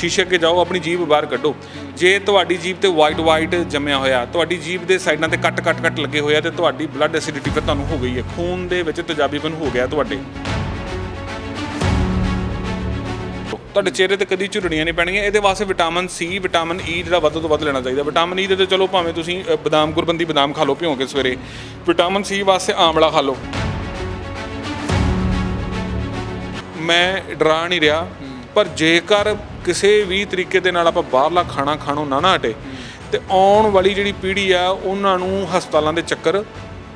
ਸ਼ੀਸ਼ੇ ਅੱਗੇ ਜਾਓ, ਆਪਣੀ ਜੀਭ ਬਾਹਰ ਕੱਢੋ। ਜੇ ਤੁਹਾਡੀ ਜੀਭ ਤੇ ਵਾਈਟ ਵਾਈਟ ਜੰਮਿਆ ਹੋਇਆ, ਤੁਹਾਡੀ ਜੀਭ ਦੇ ਸਾਈਡਾਂ ਤੇ ਕੱਟ ਕੱਟ ਕੱਟ ਲੱਗੇ ਹੋਏ ਆ ਤੇ ਤੁਹਾਡੀ ਬਲੱਡ ਐਸਿਡਿਟੀ ਫਿਰ ਤੁਹਾਨੂੰ ਹੋ ਗਈ ਹੈ। ਖੂਨ ਦੇ ਵਿੱਚ ਤੇਜ਼ਾਬੀਪਨ ਹੋ ਗਿਆ ਤੁਹਾਡੇ। ਤੁਹਾਡੇ ਚਿਹਰੇ ਤੇ ਕਦੀ ਝੁਰੜੀਆਂ ਨਹੀਂ ਪੈਣਗੀਆਂ। ਇਹਦੇ ਵਾਸਤੇ ਵਿਟਾਮਿਨ ਸੀ ਵਿਟਾਮਿਨ ਈ ਜਿਹੜਾ ਵੱਧ ਤੋਂ ਵੱਧ ਲੈਣਾ ਚਾਹੀਦਾ। ਵਿਟਾਮਿਨ ਈ e ਦੇ ਤੇ ਚਲੋ ਭਾਵੇਂ ਤੁਸੀਂ ਬਦਾਮ, ਗੁਰਬੰਦੀ ਬਦਾਮ ਖਾ ਲਓ ਭਿਉਂ ਕੇ ਸਵੇਰੇ। ਵਿਟਾਮਿਨ ਸੀ ਵਾਸਤੇ ਆਮਲਾ ਖਾ ਲਓ। ਮੈਂ ਡਰਾ ਨਹੀਂ ਰਿਹਾ। ਪਰ ਜੇਕਰ ਕਿਸੇ ਵੀ ਤਰੀਕੇ ਦੇ ਨਾਲ ਆਪਾਂ ਬਾਹਰਲਾ ਖਾਣਾ ਖਾਣੋਂ ਨਾ ਨਾ ਹਟੇ, ਤੇ ਆਉਣ ਵਾਲੀ ਜਿਹੜੀ ਪੀੜ੍ਹੀ ਆ, ਉਹਨਾਂ ਨੂੰ ਹਸਪਤਾਲਾਂ ਦੇ ਚੱਕਰ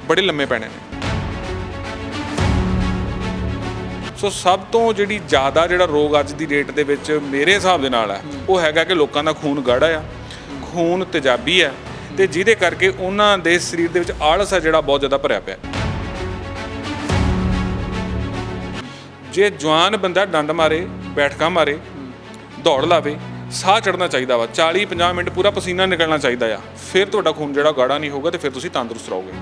ਬੜੇ ਲੰਮੇ ਪੈਣੇ ਨੇ। ਸੋ ਸਭ ਤੋਂ ਜਿਹੜੀ ਜ਼ਿਆਦਾ ਜਿਹੜਾ ਰੋਗ ਅੱਜ ਦੀ ਡੇਟ ਦੇ ਵਿੱਚ ਮੇਰੇ ਹਿਸਾਬ ਦੇ ਨਾਲ ਹੈ ਉਹ ਹੈਗਾ ਕਿ ਲੋਕਾਂ ਦਾ ਖੂਨ ਗਾੜਾ ਆ, ਖੂਨ ਤੇਜ਼ਾਬੀ ਆ, ਤੇ ਜਿਹਦੇ ਕਰਕੇ ਉਹਨਾਂ ਦੇ ਸਰੀਰ ਦੇ ਵਿੱਚ ਆਲਸ ਹੈ ਜਿਹੜਾ ਬਹੁਤ ਜ਼ਿਆਦਾ ਭਰਿਆ ਪਿਆ। ਜੇ ਜਵਾਨ ਬੰਦਾ ਡੰਡ ਮਾਰੇ, ਬੈਠਕਾ ਮਾਰੇ, ਦੌੜ ਲਾਵੇ, ਸਾਹ ਚੜਨਾ ਚਾਹੀਦਾ ਵਾ 40 50 ਮਿੰਟ ਪੂਰਾ ਪਸੀਨਾ ਨਿਕਲਣਾ ਚਾਹੀਦਾ ਆ, ਫਿਰ ਤੁਹਾਡਾ ਖੂਨ ਜਿਹੜਾ ਗਾੜਾ ਨਹੀਂ ਹੋਊਗਾ ਤੇ ਫਿਰ ਤੁਸੀਂ ਤੰਦਰੁਸਤ ਰਹੋਗੇ।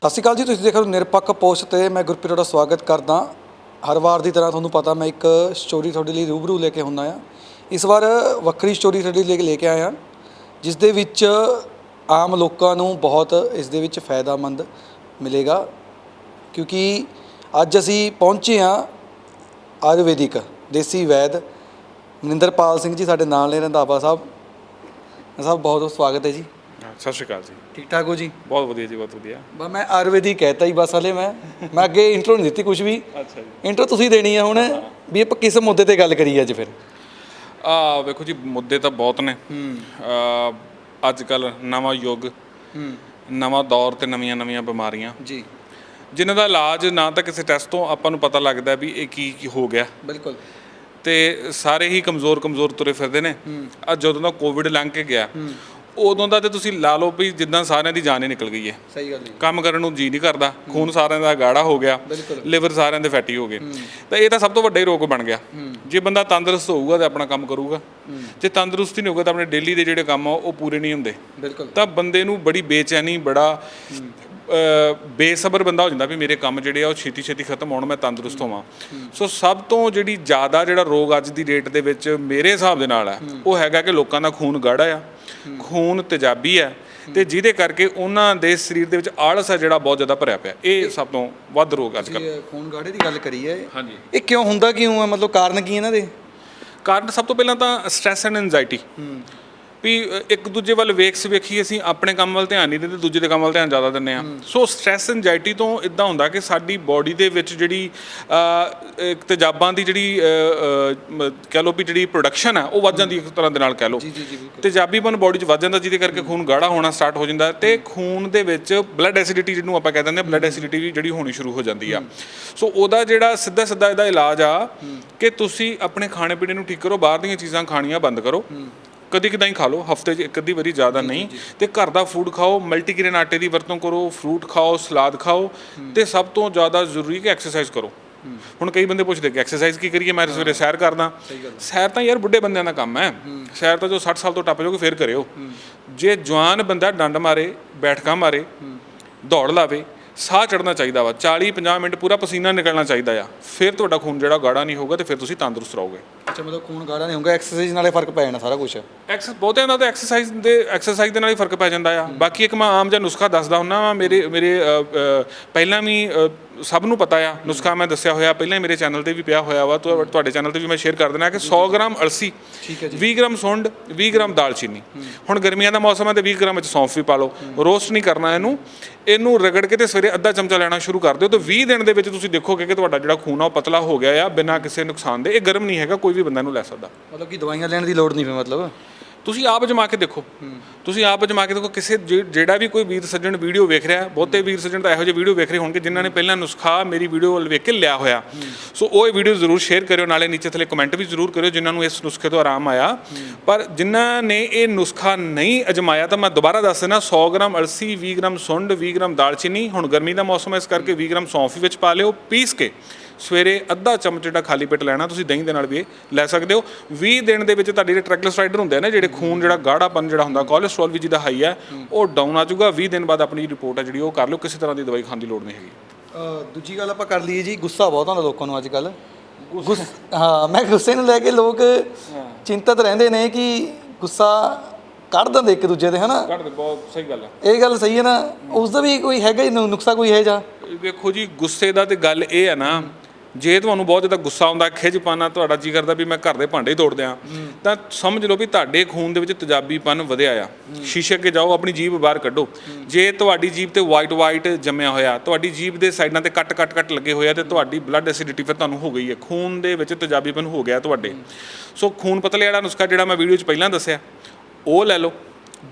ਸਤਿ ਸ਼੍ਰੀ ਅਕਾਲ ਜੀ, ਤੁਸੀਂ ਦੇਖ ਰਹੇ ਹੋ ਨਿਰਪੱਖ ਪੋਸਟ ਤੇ ਮੈਂ ਗੁਰਪ੍ਰੀਤ ਤੁਹਾਡਾ ਸਵਾਗਤ ਕਰਦਾ। ਹਰ ਵਾਰ ਦੀ ਤਰ੍ਹਾਂ ਤੁਹਾਨੂੰ ਪਤਾ ਮੈਂ ਇੱਕ ਸਟੋਰੀ ਤੁਹਾਡੇ ਲਈ ਰੂਬਰੂ ਲੈ ਕੇ ਹੁੰਦਾ ਆ। ਇਸ ਵਾਰ ਵੱਖਰੀ ਸਟੋਰੀ ਤੁਹਾਡੇ ਲਈ ਲੈ ਕੇ ਆਇਆ। ਜਿਸ ਦੇ ਵਿੱਚ ਆਮ ਲੋਕਾਂ ਨੂੰ ਬਹੁਤ ਇਸ ਦੇ ਵਿੱਚ ਫਾਇਦਾਮੰਦ ਮਿਲੇਗਾ। ਕਿਉਂਕਿ ਅੱਜ ਅਸੀਂ ਪਹੁੰਚੇ ਹਾਂ ਆਯੁਰਵੈਦਿਕ ਦੇਸੀ ਵੈਦ ਮਨਿੰਦਰਪਾਲ ਸਿੰਘ ਜੀ ਸਾਡੇ ਨਾਲ ਨੇ ਰੰਧਾਵਾ ਸਾਹਿਬ। ਸਾਹਿਬ ਬਹੁਤ ਬਹੁਤ ਸਵਾਗਤ ਹੈ ਜੀ। ਸਤਿ ਸ਼੍ਰੀ ਅਕਾਲ ਜੀ। ਠੀਕ ਠਾਕ ਹੋ ਜੀ? ਬਹੁਤ ਵਧੀਆ ਜੀ ਬਹੁਤ ਵਧੀਆ। ਬਸ ਮੈਂ ਆਯੁਰਵੈਦਿਕ ਕਹਿਤਾ ਹੀ ਬਸ ਹਲੇ ਮੈਂ। ਮੈਂ ਅੱਗੇ ਇੰਟਰੋ ਨਹੀਂ ਦਿੱਤੀ ਕੁਝ ਵੀ। ਅੱਛਾ ਜੀ। ਇੰਟਰੋ ਤੁਸੀਂ ਦੇਣੀ ਹੈ ਹੁਣ ਵੀ ਆਪਾਂ ਕਿਸ ਮੁੱਦੇ ਤੇ ਗੱਲ ਕਰੀਏ ਅੱਜ ਫਿਰ? ਆ ਵੇਖੋ ਜੀ ਮੁੱਦੇ ਤਾਂ ਬਹੁਤ ਨੇ। ਹੂੰ। ਆ ਅੱਜ ਕੱਲ ਨਵਾਂ ਯੁੱਗ ਹੂੰ। ਨਵਾਂ ਦੌਰ ਤੇ ਨਵੀਆਂ ਨਵੀਆਂ ਬਿਮਾਰੀਆਂ। ਜੀ। ਜਿਨ੍ਹਾਂ ਦਾ ਇਲਾਜ ਨਾ ਤਾਂ ਕਿਸੇ ਟੈਸਟ ਤੋਂ ਆਪਾਂ ਨੂੰ ਪਤਾ ਲੱਗਦਾ ਵੀ ਇਹ ਕੀ ਕੀ ਹੋ ਗਿਆ। ਬਿਲਕੁਲ। ਤੇ ਸਾਰੇ ਹੀ ਕਮਜ਼ੋਰ ਕਮਜ਼ੋਰ ਤੁਰੇ ਫਿਰਦੇ ਨੇ। ਆ ਜਦੋਂ ਦਾ ਕੋਵਿਡ ਲੰਘ ਕੇ ਗਿਆ ਉਦੋਂ ਦਾ ਤੇ ਤੁਸੀਂ ਲਾ ਲਓ ਵੀ ਜਿੱਦਾਂ ਸਾਰਿਆਂ ਦੀ ਜਾਨ ਹੀ ਨਿਕਲ ਗਈ ਹੈ। ਸਹੀ ਗੱਲ ਜੀ ਕੰਮ ਕਰਨ ਨੂੰ ਜੀ ਨਹੀਂ ਕਰਦਾ ਖੂਨ ਸਾਰਿਆਂ ਦਾ ਗਾੜਾ ਹੋ ਗਿਆ। ਲਿਵਰ ਸਾਰਿਆਂ ਦੇ ਫੈਟੀ ਹੋ ਗਏ। ਤਾਂ ਇਹ ਤਾਂ ਸਭ ਤੋਂ ਵੱਡਾ ਹੀ ਰੋਗ ਬਣ ਗਿਆ। ਜੇ ਬੰਦਾ ਤੰਦਰੁਸਤ ਹੋਊਗਾ ਤੇ ਆਪਣਾ ਕੰਮ ਕਰੂਗਾ। ਜੇ ਤੰਦਰੁਸਤੀ ਨਹੀਂ ਹੋਊਗਾ ਤਾਂ ਆਪਣੇ ਡੇਲੀ ਦੇ ਜਿਹੜੇ ਕੰਮ ਆ ਉਹ ਪੂਰੇ ਨਹੀਂ ਹੁੰਦੇ। ਬਿਲਕੁਲ। ਤਾਂ ਬੰਦੇ ਨੂੰ ਬੜੀ ਬੇਚੈਨੀ ਬੜਾ ਬੇਸਬਰ ਬੰਦਾ ਹੋ ਜਾਂਦਾ ਵੀ ਮੇਰੇ ਕੰਮ ਜਿਹੜੇ ਆ ਉਹ ਛੇਤੀ ਛੇਤੀ ਖਤਮ ਹੋਣ ਮੈਂ ਤੰਦਰੁਸਤ ਹੋਵਾਂ। ਸੋ ਸਭ ਤੋਂ ਜਿਹੜੀ ਜ਼ਿਆਦਾ ਜਿਹੜਾ ਰੋਗ ਅੱਜ ਦੀ ਡੇਟ ਦੇ ਵਿੱਚ ਮੇਰੇ ਹਿਸਾਬ ਦੇ ਨਾਲ ਹੈ ਉਹ ਹੈਗਾ ਕਿ ਲੋਕਾਂ ਦਾ ਖੂਨ ਗਾੜਾ ਆ ਖੂਨ ਤੇਜ਼ਾਬੀ ਹੈ ਤੇ ਜਿਹਦੇ ਕਰਕੇ ਉਹਨਾਂ ਦੇ ਸਰੀਰ ਦੇ ਵਿੱਚ ਆਲਸ ਹੈ ਜਿਹੜਾ ਬਹੁਤ ਜ਼ਿਆਦਾ ਭਰਿਆ ਪਿਆ। ਇਹ ਸਭ ਤੋਂ ਵੱਧ ਰੋਗ ਅੱਜ ਕੱਲ੍ਹ। ਖੂਨ ਗਾੜੇ ਦੀ ਗੱਲ ਕਰੀਏ ਹਾਂਜੀ। ਇਹ ਕਿਉਂ ਹੁੰਦਾ ਕਿਉਂ ਹੈ? ਮਤਲਬ ਕਾਰਨ ਕੀ ਇਹਨਾਂ ਦੇ? ਕਾਰਨ ਸਭ ਤੋਂ ਪਹਿਲਾਂ ਤਾਂ ਸਟ੍ਰੈਸ ਐਂਡ ਐਂਜ਼ਾਈਟੀ ਵੀ ਇੱਕ ਦੂਜੇ ਵੱਲ ਵੇਖ ਸਵੇਖੀ ਅਸੀਂ ਆਪਣੇ ਕੰਮ ਵੱਲ ਧਿਆਨ ਨਹੀਂ ਦਿੰਦੇ ਦੂਜੇ ਦੇ ਕੰਮ ਵੱਲ ਧਿਆਨ ਜ਼ਿਆਦਾ ਦਿੰਦੇ ਆ ਸੋ ਸਟ੍ਰੈਸ ਐਂਜ਼ਾਈਟੀ ਤੋਂ ਇਦਾਂ ਹੁੰਦਾ ਕਿ ਸਾਡੀ ਬਾਡੀ ਦੇ ਵਿੱਚ ਜਿਹੜੀ ਇੱਕ ਤੇਜ਼ਾਬਾਂ ਦੀ ਜਿਹੜੀ ਕਹਿ ਲਓ ਵੀ ਜਿਹੜੀ ਪ੍ਰੋਡਕਸ਼ਨ ਹੈ ਉਹ ਵੱਧ ਜਾਂਦੀ ਇੱਕ ਤਰ੍ਹਾਂ ਦੇ ਨਾਲ ਕਹਿ ਬਿਲਕੁਲ। ਤੇਜ਼ਾਬੀਪਨ ਬਾਡੀ 'ਚ ਵੱਧ ਜਾਂਦਾ ਜਿਹਦੇ ਕਰਕੇ ਖੂਨ ਗਾੜਾ ਹੋਣਾ ਸਟਾਰਟ ਹੋ ਜਾਂਦਾ ਤੇ ਖੂਨ ਦੇ ਵਿੱਚ ਬਲੱਡ ਐਸਿਡਿਟੀ ਜਿਹਨੂੰ ਆਪਾਂ ਕਹਿ ਦਿੰਦੇ ਆ ਬਲੱਡ ਐਸਿਡਿਟੀ ਜਿਹੜੀ ਹੋਣੀ ਸ਼ੁਰੂ ਹੋ ਜਾਂਦੀ ਆ। ਸੋ ਉਹਦਾ ਜਿਹੜਾ ਸਿੱਧਾ ਸਿੱਧਾ ਇਹਦਾ ਇਲਾਜ ਆ ਕਿ ਤੁਸੀਂ ਆਪਣੇ ਖਾਣੇ ਪੀਣੇ ਨੂੰ ਠੀਕ ਕਰੋ ਬਾਹਰ ਦੀਆਂ ਚੀਜ਼ਾਂ ਖਾਣੀਆਂ ਬੰਦ ਕਰੋ। ਕਦੀ ਕਦਾਈ ਖਾ ਲਓ ਹਫ਼ਤੇ 'ਚ ਇੱਕ ਅੱਧੀ ਵਾਰੀ ਜ਼ਿਆਦਾ ਨਹੀਂ। ਤੇ ਘਰ ਦਾ ਫੂਡ ਖਾਓ ਮਲਟੀਗ੍ਰੇਨ ਆਟੇ ਦੀ ਵਰਤੋਂ ਕਰੋ ਫਰੂਟ ਖਾਓ ਸਲਾਦ ਖਾਓ ਤੇ ਸਭ ਤੋਂ ਜ਼ਿਆਦਾ ਜ਼ਰੂਰੀ ਕਿ ਐਕਸਰਸਾਈਜ਼ ਕਰੋ। ਹੁਣ ਕਈ ਬੰਦੇ ਪੁੱਛਦੇ ਕਿ ਐਕਸਰਸਾਈਜ਼ ਕੀ ਕਰੀਏ? ਮੈਂ ਸਵੇਰੇ ਸੈਰ ਕਰਦਾ। ਸੈਰ ਤਾਂ ਯਾਰ ਬੁੱਢੇ ਬੰਦਿਆਂ ਦਾ ਕੰਮ ਹੈ। ਸੈਰ ਤਾਂ ਜੋ 60 ਸਾਲ ਤੋਂ ਟੱਪ ਜਾਓਗੇ ਫਿਰ ਕਰਿਓ। ਜੇ ਜਵਾਨ ਬੰਦਾ ਡੰਡ ਮਾਰੇ ਬੈਠਕਾ ਮਾਰੇ ਦੌੜ ਲਾਵੇ ਸਾਹ ਚੜਨਾ ਚਾਹੀਦਾ ਵਾ 40 50 ਮਿੰਟ ਪੂਰਾ ਪਸੀਨਾ ਨਿਕਲਣਾ ਚਾਹੀਦਾ ਆ ਫਿਰ ਤੁਹਾਡਾ ਖੂਨ ਜਿਹੜਾ ਗਾੜਾ ਨਹੀਂ ਹੋਊਗਾ ਤੇ ਫਿਰ ਤੁਸੀਂ ਤੰਦਰੁਸਤ ਰਹੋਗੇ। ਅੱਛਾ ਮਤਲਬ ਖੂਨ ਗਾੜਾ ਨਹੀਂ ਹੋਊਗਾ ਐਕਸਰਸਾਈਜ਼ ਨਾਲੇ ਫ਼ਰਕ ਪੈ ਜਾਣਾ ਸਾਰਾ ਕੁਝ ਐਕਸ ਬਹੁਤਿਆਂ ਦਾ ਤਾਂ ਐਕਸਰਸਾਈਜ਼ ਦੇ ਐਕਸਰਸਾਈਜ਼ ਦੇ ਨਾਲ ਹੀ ਫ਼ਰਕ ਪੈ ਜਾਂਦਾ ਆ। ਬਾਕੀ ਇੱਕ ਮੈਂ ਆਮ ਜਿਹਾ ਨੁਸਖਾ ਦੱਸਦਾ ਹੁੰਨਾ ਵਾ ਮੇਰੇ ਮੇਰੇ ਅ, ਅ, ਪਹਿਲਾਂ ਵੀ ਅ, ਸਭ ਨੂੰ ਪਤਾ ਆ। ਨੁਸਖਾ ਮੈਂ ਦੱਸਿਆ ਹੋਇਆ ਪਹਿਲਾਂ ਹੀ ਮੇਰੇ ਚੈਨਲ ਤੇ ਵੀ ਪਿਆ ਹੋਇਆ ਵਾ ਤੁਹਾ- ਤੁਹਾਡੇ ਚੈਨਲ ਤੇ ਵੀ ਮੈਂ ਸ਼ੇਅਰ ਕਰ ਦੇਣਾ ਕਿ 100 ਗ੍ਰਾਮ ਅਲਸੀ ਠੀਕ ਹੈ ਜੀ। 20 ਗ੍ਰਾਮ ਸੁੰਡ 20 ਗ੍ਰਾਮ ਦਾਲਚੀਨੀ ਹੁਣ ਗਰਮੀਆਂ ਦਾ ਮੌਸਮ ਹੈ ਤੇ 20 ਗ੍ਰਾਮ ਵਿੱਚ ਸੌਂਫ ਵੀ ਪਾ ਲਓ। ਰੋਸਟ ਨਹੀਂ ਕਰਨਾ ਇਹਨੂੰ। ਇਹਨੂੰ ਰਗੜ ਕੇ ਤੇ ਸਵੇਰੇ ਅੱਧਾ ਚਮਚਾ ਲੈਣਾ ਸ਼ੁਰੂ ਕਰ ਦਿਓ ਤੇ 20 ਦਿਨ ਦੇ ਵਿੱਚ ਤੁਸੀਂ ਦੇਖੋਗੇ ਕਿ ਤੁਹਾਡਾ ਜਿਹੜਾ ਖੂਨ ਆ ਉਹ ਪਤਲਾ ਹੋ ਗਿਆ ਆ ਬਿਨਾਂ ਕਿਸੇ ਨੁਕਸਾਨ ਦੇ। ਇਹ ਗਰਮ ਨਹੀਂ ਹੈਗਾ ਕੋਈ ਵੀ ਬੰਦਾ ਇਹਨੂੰ ਲੈ ਸਕਦਾ। ਮਤਲਬ ਕਿ ਦਵਾਈਆਂ ਲੈਣ ਦੀ ਲੋੜ ਨਹੀਂ ਫੇ ਮਤਲਬ? ਤੁਸੀਂ ਆਪ ਜਮਾ ਕੇ ਦੇਖੋ। ਤੁਸੀਂ ਆਪ ਜਮਾ ਕੇ ਦੇਖੋ, ਕਿਸੇ ਜਿ- ਜਿਹੜਾ ਵੀ ਕੋਈ ਵੀਰ ਸੱਜਣ ਵੀਡੀਓ ਵੇਖ ਰਿਹਾ ਬਹੁਤੇ ਵੀਰ ਸੱਜਣ ਤਾਂ ਇਹੋ ਜਿਹੇ ਵੀਡੀਓ ਵੇਖ ਰਹੇ ਹੋਣਗੇ ਜਿਨ੍ਹਾਂ ਨੇ ਪਹਿਲਾਂ ਨੁਸਖਾ ਮੇਰੀ ਵੀਡੀਓ ਵੱਲ ਵੇਖ ਕੇ ਲਿਆ ਹੋਇਆ। ਸੋ ਉਹ ਇਹ ਵੀਡੀਓ ਜ਼ਰੂਰ ਸ਼ੇਅਰ ਕਰਿਓ, ਨਾਲੇ ਨੀਚੇ ਥੱਲੇ ਕਮੈਂਟ ਵੀ ਜ਼ਰੂਰ ਕਰਿਓ, ਜਿਨ੍ਹਾਂ ਨੂੰ ਇਸ ਨੁਸਖੇ ਤੋਂ ਆਰਾਮ ਆਇਆ। ਪਰ ਜਿਨ੍ਹਾਂ ਨੇ ਇਹ ਨੁਸਖਾ ਨਹੀਂ ਅਜਮਾਇਆ ਤਾਂ ਮੈਂ ਦੁਬਾਰਾ ਦੱਸ ਦਿੰਦਾ 100 ਗ੍ਰਾਮ ਅਲਸੀ 20 ਗ੍ਰਾਮ ਸੁੰਡ 20 ਗ੍ਰਾਮ ਦਾਲਚੀਨੀ, ਹੁਣ ਗਰਮੀ ਦਾ ਮੌਸਮ ਹੈ, ਇਸ ਕਰਕੇ 20 ਗ੍ਰਾਮ ਸੌਂਫ ਵਿੱਚ ਪਾ ਲਿਓ, ਪੀਸ ਕੇ। ਸਵੇਰੇ ਅੱਧਾ ਚਮਚ ਜਿਹੜਾ ਖਾਲੀ ਪੇਟ ਲੈਣਾ ਤੁਸੀਂ ਦਹੀਂ ਦੇ ਨਾਲ ਵੀ ਇਹ ਲੈ ਸਕਦੇ ਹੋ। 20 ਦਿਨ ਦੇ ਵਿੱਚ ਤੁਹਾਡੇ ਜਿਹੜੇ ਟ੍ਰਾਈਗਲਿਸਰਾਈਡਰ ਹੁੰਦੇ ਨਾ ਜਿਹੜੇ ਖੂਨ ਜਿਹੜਾ ਗਾੜਾਪਨ ਜਿਹੜਾ ਹੁੰਦਾ ਕੋਲੇਸਟ੍ਰੋਲ ਵੀ ਜਿਹਦਾ ਹਾਈ ਹੈ ਉਹ ਡਾਊਨ ਆ ਜਾਊਗਾ। 20 ਦਿਨ ਬਾਅਦ ਆਪਣੀ ਰਿਪੋਰਟ ਹੈ ਜਿਹੜੀ ਉਹ ਕਰ ਲਿਓ ਕਿਸੇ ਤਰ੍ਹਾਂ ਦੀ ਦਵਾਈ ਖਾਣ ਦੀ ਲੋੜ ਨਹੀਂ ਹੈਗੀ। ਦੂਜੀ ਗੱਲ ਆਪਾਂ ਕਰ ਲਈਏ ਜੀ ਗੁੱਸਾ ਬਹੁਤ ਆਉਂਦਾ ਲੋਕਾਂ ਨੂੰ ਅੱਜ ਕੱਲ ਗੁੱਸ ਹਾਂ ਮੈਂ ਗੁੱਸੇ ਨੂੰ ਲੈ ਕੇ ਲੋਕ ਚਿੰਤਤ ਰਹਿੰਦੇ ਨੇ ਕਿ ਗੁੱਸਾ ਕੱਢ ਦਿੰਦੇ ਇੱਕ ਦੂਜੇ ਦੇ ਹਨਾ? ਕੱਢ ਦੇ ਬਹੁਤ ਸਹੀ ਗੱਲ ਹੈ ਇਹ ਗੱਲ ਸਹੀ ਹੈ ਨਾ? ਉਸ ਦਾ ਵੀ ਕੋਈ ਹੈਗਾ ਹੀ ਨੁਕਸਾ ਕੋਈ ਹੈ ਜਾਂ? ਵੇਖੋ ਜੀ ਗੁੱਸੇ ਦਾ ਤੇ ਗੱਲ ਇਹ ਹੈ ਨਾ ਜੇ ਤੁਹਾਨੂੰ ਬਹੁਤ ਜ਼ਿਆਦਾ ਗੁੱਸਾ ਆਉਂਦਾ ਖਿਝ ਪਾਣਾ ਤੁਹਾਡਾ ਜੀ ਕਰਦਾ ਵੀ ਮੈਂ ਘਰ ਦੇ ਭਾਂਡੇ ਤੋੜ ਦਿਆਂ ਤਾਂ ਸਮਝ ਲਓ ਵੀ ਤੁਹਾਡੇ ਖੂਨ ਦੇ ਵਿੱਚ ਤੇਜ਼ਾਬੀਪਨ ਵਧਿਆ ਆ। ਸ਼ੀਸ਼ੇ ਅੱਗੇ ਜਾਓ ਆਪਣੀ ਜੀਭ ਬਾਹਰ ਕੱਢੋ। ਜੇ ਤੁਹਾਡੀ ਜੀਭ ਤੇ ਵਾਈਟ ਵਾਈਟ ਜੰਮਿਆ ਹੋਇਆ ਤੁਹਾਡੀ ਜੀਭ ਦੇ ਸਾਈਡਾਂ ਤੇ ਕੱਟ ਕੱਟ ਕੱਟ ਲੱਗੇ ਹੋਏ ਆ ਤੇ ਤੁਹਾਡੀ ਬਲੱਡ ਐਸਿਡਿਟੀ ਫਿਰ ਤੁਹਾਨੂੰ ਹੋ ਗਈ ਹੈ। ਖੂਨ ਦੇ ਵਿੱਚ ਤੇਜ਼ਾਬੀਪਨ ਹੋ ਗਿਆ ਤੁਹਾਡੇ। ਸੋ ਖੂਨ ਪਤਲੇ ਵਾਲਾ ਨੁਸਖਾ ਜਿਹੜਾ ਮੈਂ ਵੀਡੀਓ 'ਚ ਪਹਿਲਾਂ ਦੱਸਿਆ ਉਹ ਲੈ ਲਓ।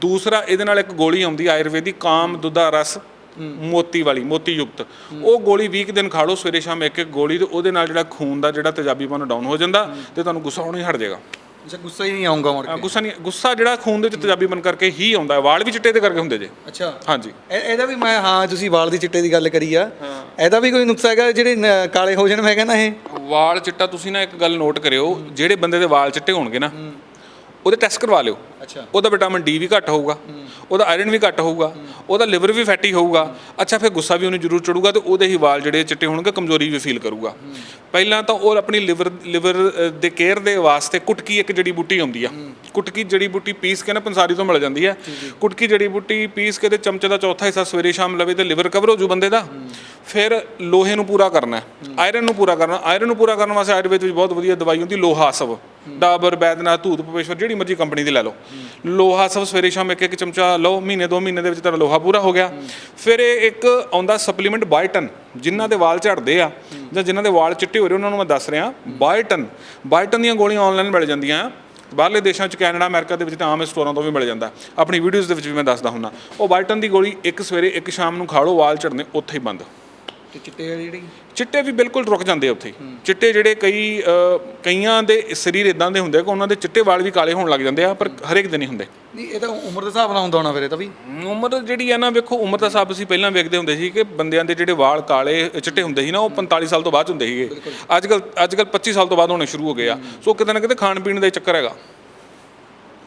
ਦੂਸਰਾ ਇਹਦੇ ਨਾਲ ਇੱਕ ਗੋਲੀ ਆਉਂਦੀ ਆਯੁਰਵੈਦਿਕ ਕਾਮ ਦੁੱਧਾ ਰਸ। ਮੋਤੀ ਵਾਲੀ ਮੋਤੀ ਯੁਕਤ ਉਹ ਗੋਲੀ 20 ਕੁ ਦਿਨ ਖਾ ਲਓ ਸਵੇਰੇ ਸ਼ਾਮ ਇੱਕ ਇੱਕ ਗੋਲੀ ਤੇ ਉਹਦੇ ਨਾਲ ਜਿਹੜਾ ਖੂਨ ਦਾ ਜਿਹੜਾ ਤੇਜ਼ਾਬੀਪਨ ਡਾਊਨ ਹੋ ਜਾਂਦਾ ਤੇ ਤੁਹਾਨੂੰ ਗੁੱਸਾ ਆਉਣਾ ਹੀ ਹਟ ਜਾਏਗਾ। ਅੱਛਾ ਗੁੱਸਾ ਹੀ ਨਹੀਂ ਆਉਂਗਾ ਮੁੜ ਅ, ਗੁੱਸਾ ਨਹੀਂ ਗੁੱਸਾ ਜਿਹੜਾ ਖੂਨ ਦੇ ਵਿੱਚ ਤੇਜ਼ਾਬੀਪਨ ਕਰਕੇ ਹੀ ਆਉਂਦਾ ਹੈ ਵਾਲ ਵੀ ਚਿੱਟੇ ਦੇ ਕਰਕੇ ਹੁੰਦੇ ਜੇ। ਅੱਛਾ। ਹਾਂਜੀ। ਇਹ- ਇਹਦਾ ਵੀ ਮੈਂ ਹਾਂ ਤੁਸੀਂ ਵਾਲ ਦੀ ਚਿੱਟੇ ਦੀ ਗੱਲ ਕਰੀ ਆ। ਇਹਦਾ ਵੀ ਕੋਈ ਨੁਕਸਾ ਹੈਗਾ ਜਿਹੜੇ ਕਾਲੇ ਹੋ ਜਾਣ ਮੈਂ ਕਹਿੰਦਾ ਇਹ? ਵਾਲ ਚਿੱਟਾ ਤੁਸੀਂ ਨਾ ਇੱਕ ਗੱਲ ਨੋਟ ਕਰਿਓ ਜਿਹੜੇ ਬੰਦੇ ਦੇ ਵਾਲ ਚਿੱਟੇ ਹੋਣਗੇ ਨਾ ਉਹਦੇ ਟੈਸਟ ਕਰਵਾ ਲਿਓ। ਉਹਦਾ ਵਿਟਾਮਿਨ ਡੀ ਵੀ ਘੱਟ ਹੋਊਗਾ ਉਹਦਾ ਆਇਰਨ ਵੀ ਘੱਟ ਹੋਊਗਾ ਉਹਦਾ ਲਿਵਰ ਵੀ ਫੈਟੀ ਹੋਊਗਾ। ਅੱਛਾ ਫਿਰ ਗੁੱਸਾ ਵੀ ਉਹਨੂੰ ਜ਼ਰੂਰ ਚੜੂਗਾ ਤੇ ਉਹਦੇ ਹੀ ਵਾਲ ਜਿਹੜੇ ਚਿੱਟੇ ਹੋਣਗੇ ਕਮਜ਼ੋਰੀ ਵੀ ਫੀਲ ਕਰੂਗਾ। ਪਹਿਲਾਂ ਤਾਂ ਉਹ ਆਪਣੀ ਲਿਵਰ ਲਿਵਰ ਦੇ ਕੇਅਰ ਦੇ ਵਾਸਤੇ ਕੁਟਕੀ ਇੱਕ ਜੜੀ ਬੂਟੀ ਆਉਂਦੀ ਆ। ਕੁਟਕੀ ਜੜੀ ਬੂਟੀ ਪੀਸ ਕੇ ਨਾ ਪੰਸਾਰੀ ਤੋਂ ਮਿਲ ਜਾਂਦੀ ਆ। ਕੁਟਕੀ ਜੜੀ ਬੂਟੀ ਪੀਸ ਕੇ ਤੇ ਚਮਚੇ ਦਾ ਚੌਥਾ ਹਿੱਸਾ ਸਵੇਰੇ ਸ਼ਾਮ ਲਵੇ ਤੇ ਲਿਵਰ ਕਵਰ ਹੋ ਜੂ ਬੰਦੇ ਦਾ। ਫਿਰ ਲੋਹੇ ਨੂੰ ਪੂਰਾ ਕਰਨਾ ਹੈ। ਆਇਰਨ ਨੂੰ ਪੂਰਾ ਕਰਨਾ ਆਇਰਨ ਨੂੰ ਪੂਰਾ ਕਰਨ ਵਾਸਤੇ ਆਯੁਰਵੇਦ ਵਿੱਚ ਬਹੁਤ ਵਧੀਆ ਦਵਾਈ ਹੁੰਦੀ ਲੋਹਾ ਸਵ। ਡਾਬਰ ਬੈਦਨਾਥ ਧੂਤ ਪਪੇਸ਼ਵਰ ਜਿਹੜੀ ਮਰਜ਼ੀ ਕੰਪਨੀ ਦੀ ਲੈ ਲਓ। ਲੋਹਾ ਸਭ ਸਵੇਰੇ ਸ਼ਾਮ ਇੱਕ ਇੱਕ ਚਮਚਾ ਲਓ, ਮਹੀਨੇ ਦੋ ਮਹੀਨੇ ਦੇ ਵਿੱਚ ਤੇਰਾ ਲੋਹਾ ਪੂਰਾ ਹੋ ਗਿਆ। ਫਿਰ ਇਹ ਇੱਕ ਆਉਂਦਾ ਸਪਲੀਮੈਂਟ ਬਾਇਟਨ ਜਿਨ੍ਹਾਂ ਦੇ ਵਾਲ ਝੜਦੇ ਆ ਜਾਂ ਜਿਨ੍ਹਾਂ ਦੇ ਵਾਲ ਚਿੱਟੇ ਹੋ ਰਹੇ, ਉਹਨਾਂ ਨੂੰ ਮੈਂ ਦੱਸ ਰਿਹਾ ਬਾਇਟਨ ਬਾਇਟਨ ਦੀਆਂ ਗੋਲੀਆਂ ਆਨਲਾਈਨ ਮਿਲ ਜਾਂਦੀਆਂ। ਆ ਬਾਹਰਲੇ ਦੇਸ਼ਾਂ 'ਚ ਕੈਨੇਡਾ, ਅਮਰੀਕਾ ਦੇ ਵਿੱਚ ਤਾਂ ਆਮ ਸਟੋਰਾਂ ਤੋਂ ਵੀ ਮਿਲ ਜਾਂਦਾ। ਆਪਣੀ ਵੀਡੀਓਜ਼ ਦੇ ਵਿੱਚ ਵੀ ਮੈਂ ਦੱਸਦਾ ਹੁੰਨਾ ਉਹ ਬਾਇਟਨ ਦੀ ਗੋਲੀ ਇੱਕ ਸਵੇਰੇ ਇੱਕ ਸ਼ਾਮ ਨੂੰ ਖਾ ਲਓ, ਵਾਲ ਝੜਨੇ ਉੱਥੇ ਹੀ ਬੰਦ। ਤੇ ਚਿੱਟੇ ਵਾਲੀ ਜਿਹੜੀ? ਚਿੱਟੇ ਵੀ ਬਿਲਕੁਲ ਰੁਕ ਜਾਂਦੇ ਆ ਉੱਥੇ। ਹੀ। ਚਿੱਟੇ ਜਿਹੜੇ ਕਈ ਅ, ਕਈਆਂ ਦੇ ਸਰੀਰ ਇਦਾਂ ਦੇ ਹੁੰਦੇ ਆ ਕਿ ਉਹਨਾਂ ਦੇ ਚਿੱਟੇ ਵਾਲ ਵੀ ਕਾਲੇ ਹੋਣ ਲੱਗ ਜਾਂਦੇ ਆ ਪਰ ਹਰੇਕ ਦੇ ਨਹੀਂ ਹੁੰਦੇ। ਨਹੀਂ ਇਹ ਤਾਂ ਉਮਰ ਦੇ ਹਿਸਾਬ ਨਾਲ ਹੁੰਦਾ ਹੋਣਾ ਫਿਰ ਇਹ ਤਾਂ ਵੀ। ਉਮਰ ਜਿਹੜੀ ਆ ਨਾ ਵੇਖੋ ਉਮਰ ਦਾ ਹਿਸਾਬ ਅਸੀਂ ਪਹਿਲਾਂ ਵੇਖਦੇ ਹੁੰਦੇ ਸੀ ਕਿ ਬੰਦਿਆਂ ਦੇ ਜਿਹੜੇ ਵਾਲ ਕਾਲੇ ਚਿੱਟੇ ਹੁੰਦੇ ਸੀ ਨਾ ਉਹ 45 ਸਾਲ ਤੋਂ ਬਾਅਦ 'ਚ ਹੁੰਦੇ ਸੀਗੇ। ਅੱਜ ਕੱਲ ਅੱਜ ਕੱਲ 25 ਸਾਲ ਤੋਂ ਬਾਅਦ ਹੋਣੇ ਸ਼ੁਰੂ ਹੋ ਗਏ ਆ। ਸੋ ਕਿਤੇ ਨਾ ਕਿਤੇ ਖਾਣ ਪੀਣ ਦਾ ਹੀ ਚੱਕਰ ਹੈਗਾ।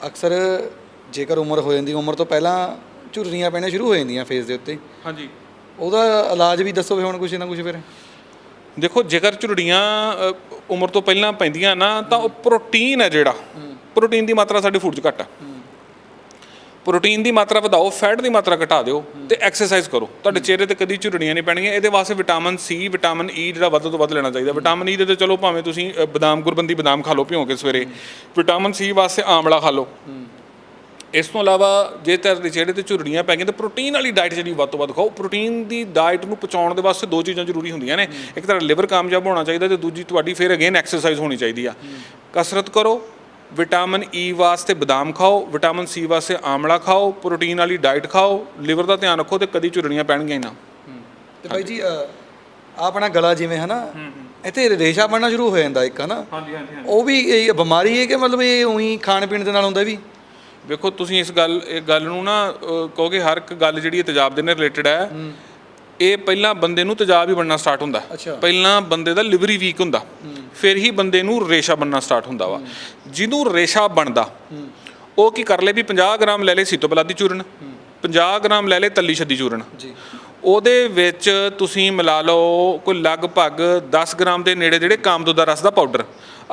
ਅਕਸਰ ਜੇਕਰ ਉਮਰ ਹੋ ਜਾਂਦੀ ਉਮਰ ਤੋਂ ਪਹਿਲਾਂ ਝੁਰੜੀਆਂ ਪੈਣੀਆਂ ਸ਼ੁਰੂ ਹੋ ਜਾਂਦੀਆਂ ਫੇਸ ਦੇ ਉੱਤੇ। ਹਾਂਜੀ। ਉਹਦਾ ਇਲਾਜ ਵੀ ਦੱਸੋ ਵੀ ਹੁਣ ਕੁਛ ਨਾ ਕੁਛ ਫਿਰ। ਦੇਖੋ ਜੇਕਰ ਝੁਰੜੀਆਂ ਅ, ਉਮਰ ਤੋਂ ਪਹਿਲਾਂ ਪੈਂਦੀਆਂ ਨਾ ਤਾਂ ਉਹ ਪ੍ਰੋਟੀਨ ਹੈ ਜਿਹੜਾ। ਪ੍ਰੋਟੀਨ ਦੀ ਮਾਤਰਾ ਸਾਡੇ ਫੂਡ 'ਚ ਘੱਟ ਆ। ਪ੍ਰੋਟੀਨ ਦੀ ਮਾਤਰਾ ਵਧਾਓ ਫੈਟ ਦੀ ਮਾਤਰਾ ਘਟਾ ਦਿਓ ਤੇ ਐਕਸਰਸਾਈਜ਼ ਕਰੋ। ਤੁਹਾਡੇ ਚਿਹਰੇ ਤੇ ਕਦੀ ਝੁਰੜੀਆਂ ਨਹੀਂ ਪੈਣਗੀਆਂ ਇਹਦੇ ਵਾਸਤੇ ਵਿਟਾਮਿਨ ਸੀ ਵਿਟਾਮਿਨ ਈ ਜਿਹੜਾ ਵੱਧ ਤੋਂ ਵੱਧ ਲੈਣਾ ਚਾਹੀਦਾ। ਵਿਟਾਮਿਨ ਈ ਦੇ ਤੇ ਚਲੋ ਭਾਵੇਂ ਤੁਸੀਂ ਅ, ਬਦਾਮ ਗੁਰਬੰਦੀ ਬਦਾਮ ਖਾ ਲਓ ਭਿਓ ਕੇ ਸਵੇਰੇ। ਵਿਟਾਮਿਨ ਸੀ ਵਾਸਤੇ ਆਮਲਾ ਖਾ ਲਓ। ਇਸ ਤੋਂ ਇਲਾਵਾ ਜੇ ਤੁਹਾਡੇ ਚਿਹਰੇ ਤੇ ਝੁਰੜੀਆਂ ਪੈ ਗਈਆਂ ਤਾਂ ਪ੍ਰੋਟੀਨ ਵਾਲੀ ਡਾਈਟ ਜਿਹੜੀ ਵੱਧ ਤੋਂ ਵੱਧ ਖਾਓ। ਪ੍ਰੋਟੀਨ ਦੀ ਡਾਈਟ ਨੂੰ ਪਚਾਉਣ ਦੇ ਵਾਸਤੇ ਦੋ ਚੀਜ਼ਾਂ ਜ਼ਰੂਰੀ ਹੁੰਦੀਆਂ ਨੇ। ਇੱਕ ਤਾਂ ਲਿਵਰ ਕਾਮਯਾਬ ਹੋਣਾ ਚਾਹੀਦਾ ਤੇ ਦੂਜੀ ਤੁਹਾਡੀ ਫਿਰ ਅਗੇਨ ਐਕਸਰਸਾਈਜ਼ ਹੋਣੀ ਚਾਹੀਦੀ ਆ। ਕਸਰਤ ਕਰੋ ਵਿਟਾਮਿਨ ਈ ਵਾਸਤੇ ਬਦਾਮ ਖਾਓ ਵਿਟਾਮਿਨ ਸੀ ਵਾਸਤੇ ਆਮਲਾ ਖਾਓ ਪ੍ਰੋਟੀਨ ਵਾਲੀ ਡਾਈਟ ਖਾਓ ਲਿਵਰ ਦਾ ਧਿਆਨ ਰੱਖੋ ਤੇ ਕਦੀ ਝੁਰੜੀਆਂ ਪੈਣਗੀਆਂ ਹੀ ਨਾ। ਤੇ ਬਾਈ ਜੀ ਆਪਣਾ ਗਲਾ ਜਿਵੇਂ ਹਨਾ ਇੱਥੇ ਰੇਸ਼ਾ ਬਣਨਾ ਸ਼ੁਰੂ ਹੋ ਜਾਂਦਾ ਇੱਕ ਹਨਾ? ਹਾਂਜੀ ਹਾਂਜੀ ਉਹ ਵੀ ਇਹ ਬਿਮਾਰੀ ਹੈ ਕਿ ਮਤਲਬ ਇਹ ਉਹੀ ਖਾਣ ਪੀਣ ਦੇ ਨਾਲ ਹੁੰਦਾ ਵੀ? ਵੇਖੋ ਤੁਸੀਂ ਇਸ ਗੱਲ ਇਹ ਗੱਲ ਨੂੰ ਨਾ ਅਹ, ਕਹੋਗੇ ਹਰ ਇੱਕ ਗੱਲ ਜਿਹੜੀ ਹੈ ਤੇਜ਼ਾਬ ਦੇ ਨਾਲ ਰਿਲੇਟਡ ਹੈ ਇਹ ਪਹਿਲਾਂ ਬੰਦੇ ਨੂੰ ਤੇਜ਼ਾਬ ਹੀ ਬਣਨਾ ਸਟਾਰਟ ਹੁੰਦਾ ਹੈ। ਅੱਛਾ। ਪਹਿਲਾਂ ਬੰਦੇ ਦਾ ਲਿਵਰ ਵੀਕ ਹੁੰਦਾ। ਫਿਰ ਹੀ ਬੰਦੇ ਨੂੰ ਰੇਸ਼ਾ ਬਣਨਾ ਸਟਾਰਟ ਹੁੰਦਾ ਵਾ। ਜਿਹਨੂੰ ਰੇਸ਼ਾ ਬਣਦਾ ਉਹ ਕੀ ਕਰ ਲੇ ਵੀ 50 ਗ੍ਰਾਮ ਲੈ ਲੇ ਸੀਤੋਪਲਾਦੀ ਚੂਰਨ। 50 ਗ੍ਰਾਮ ਲੈ ਲੇ ਤੱਲੀ ਛੱਦੀ ਚੂਰਨ। ਜੀ। ਉਹਦੇ ਵਿੱਚ ਤੁਸੀਂ ਮਿਲਾ ਲਓ ਕੋਈ ਲਗਭਗ 10 ਗ੍ਰਾਮ ਦੇ ਨੇੜੇ ਜਿਹੜੇ ਕਾਮਦੂਦ ਦਾ ਰਸ ਦਾ ਪਾਊਡਰ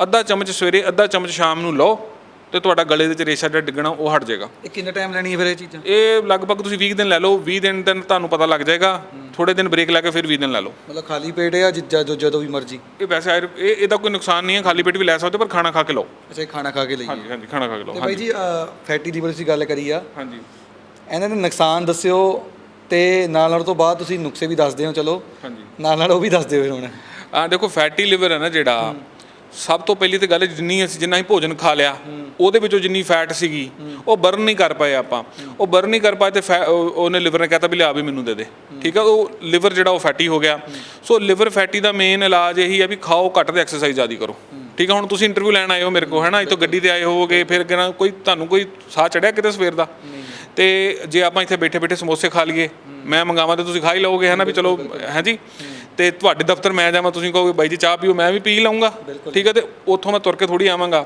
ਅੱਧਾ ਚਮਚ ਸਵੇਰੇ ਅੱਧਾ ਚਮਚ ਸ਼ਾਮ ਨੂੰ ਲਓ। ਤੇ ਤੁਹਾਡਾ ਗਲੇ ਦੇ ਵਿੱਚ ਰੇਸ਼ਾ ਜਿਹੜਾ ਡਿੱਗਣਾ ਉਹ ਹਟ ਜਾਏਗਾ। ਇਹ ਕਿੰਨਾ ਟਾਈਮ ਲੈਣੀ ਹੈ ਫਿਰ ਇਹ ਚੀਜ਼ਾਂ? ਇਹ ਲਗਭਗ ਤੁਸੀਂ 20 ਦਿਨ ਲੈ ਲਓ 20 ਦਿਨ ਦਿਨ ਤੁਹਾਨੂੰ ਪਤਾ ਲੱਗ ਜਾਏਗਾ। ਥੋੜੇ ਦਿਨ ਬ੍ਰੇਕ ਲੈ ਕੇ ਫਿਰ 20 ਦਿਨ ਲੈ ਲਓ। ਮਤਲਬ ਖਾਲੀ ਪੇਟ ਹੈ ਜਦੋਂ ਜਦੋਂ ਵੀ ਮਰਜ਼ੀ? ਇਹ ਵੈਸੇ ਇਹ ਇਹਦਾ ਕੋਈ ਨੁਕਸਾਨ ਨਹੀਂ ਹੈ ਖਾਲੀ ਪੇਟ ਵੀ ਲੈ ਸਕਦੇ ਪਰ ਖਾਣਾ ਖਾ ਕੇ ਲਓ। ਅੱਛਾ ਇਹ ਖਾਣਾ ਖਾ ਕੇ ਲਈਏ। ਹਾਂਜੀ ਹਾਂਜੀ ਖਾਣਾ ਖਾ ਕੇ ਲਓ। ਤੇ ਬਾਈ ਜੀ ਫੈਟੀ ਲੀਵਰ ਦੀ ਗੱਲ ਕਰੀ ਆ। ਹਾਂਜੀ। ਇਹਨਾਂ ਦੇ ਨੁਕਸਾਨ ਦੱਸਿਓ ਤੇ ਨਾਲ ਨਾਲ ਤੋਂ ਬਾਅਦ ਤੁਸੀਂ ਨੁਕਸੇ ਵੀ ਦੱਸਦੇ ਹੋ ਚਲੋ। ਹਾਂਜੀ। ਨਾਲ ਨਾਲ ਉਹ ਵੀ ਦੱਸ ਦਿਓ ਫਿਰ ਹੁਣ। ਆ ਦੇਖੋ ਫੈਟੀ ਲਿਵਰ ਹੈ ਨਾ ਜਿਹੜਾ ਸਭ ਤੋਂ ਪਹਿਲੀ ਤੇ ਗੱਲ ਜਿੰਨੀ ਅਸੀਂ ਜਿੰਨਾ ਹੀ ਭੋਜਨ ਖਾ ਲਿਆ, ਉਹਦੇ ਵਿੱਚੋਂ ਜਿੰਨੀ ਫੈਟ ਸੀਗੀ, ਉਹ ਬਰਨ ਨਹੀਂ ਕਰ ਪਾਏ ਆਪਾਂ। ਉਹ ਬਰਨ ਨਹੀਂ ਕਰ ਪਾਏ ਤੇ ਫੈ- ਉਹ- ਉਹਨੇ ਲਿਵਰ ਨੇ ਕਹਤਾ ਵੀ ਲਿਆ ਵੀ ਮੈਨੂੰ ਦੇ ਦੇ। ਠੀਕ ਆ, ਉਹ ਲਿਵਰ ਜਿਹੜਾ ਉਹ ਫੈਟੀ ਹੋ ਗਿਆ। ਸੋ ਲਿਵਰ ਫੈਟੀ ਦਾ ਮੇਨ ਇਲਾਜ ਇਹੀ ਹੈ ਵੀ ਖਾਓ, ਘੱਟ ਤੇ ਐਕਸਰਸਾਈਜ਼ ਜ਼ਿਆਦਾ ਕਰੋ। ਠੀਕ ਆ, ਹੁਣ ਤੁਸੀਂ ਇੰਟਰਵਿਊ ਲੈਣ ਆਏ ਹੋ ਮੇਰੇ ਕੋਲ, ਹੈਨਾ? ਇੱਥੋਂ ਗੱਡੀ ਤੇ ਆਏ ਹੋਵੋਗੇ, ਫਿਰ ਕਿਹਨਾਂ ਕੋਈ ਤੁਹਾਨੂੰ ਕੋਈ ਸਾਹ ਚੜਿਆ ਕਿਤੇ ਸਵੇਰ ਦਾ? ਤੇ ਜੇ ਆਪਾਂ ਇੱਥੇ ਬੈਠੇ ਬੈਠੇ ਸਮੋਸੇ ਖਾ ਲਈਏ, ਮੈਂ ਮੰਗਾਵਾਂ ਤੇ ਤੁਸੀਂ ਖਾ ਹੀ ਲਓਗੇ ਹੈ ਨਾ ਵੀ ਚਲੋ ਹੈਂਜੀ ਤੇ ਤੁਹਾਡੇ ਦਫ਼ਤਰ ਮੈਂ ਜਾਵਾਂ ਤੁਸੀਂ ਕਹੋਗੇ ਬਾਈ ਜੀ ਚਾਹ ਪੀਓ ਮੈਂ ਵੀ ਪੀ ਲਵਾਂਗਾ ਠੀਕ ਹੈ ਤੇ ਉੱਥੋਂ ਮੈਂ ਤੁਰ ਕੇ ਥੋੜੀ ਆਵਾਂਗਾ।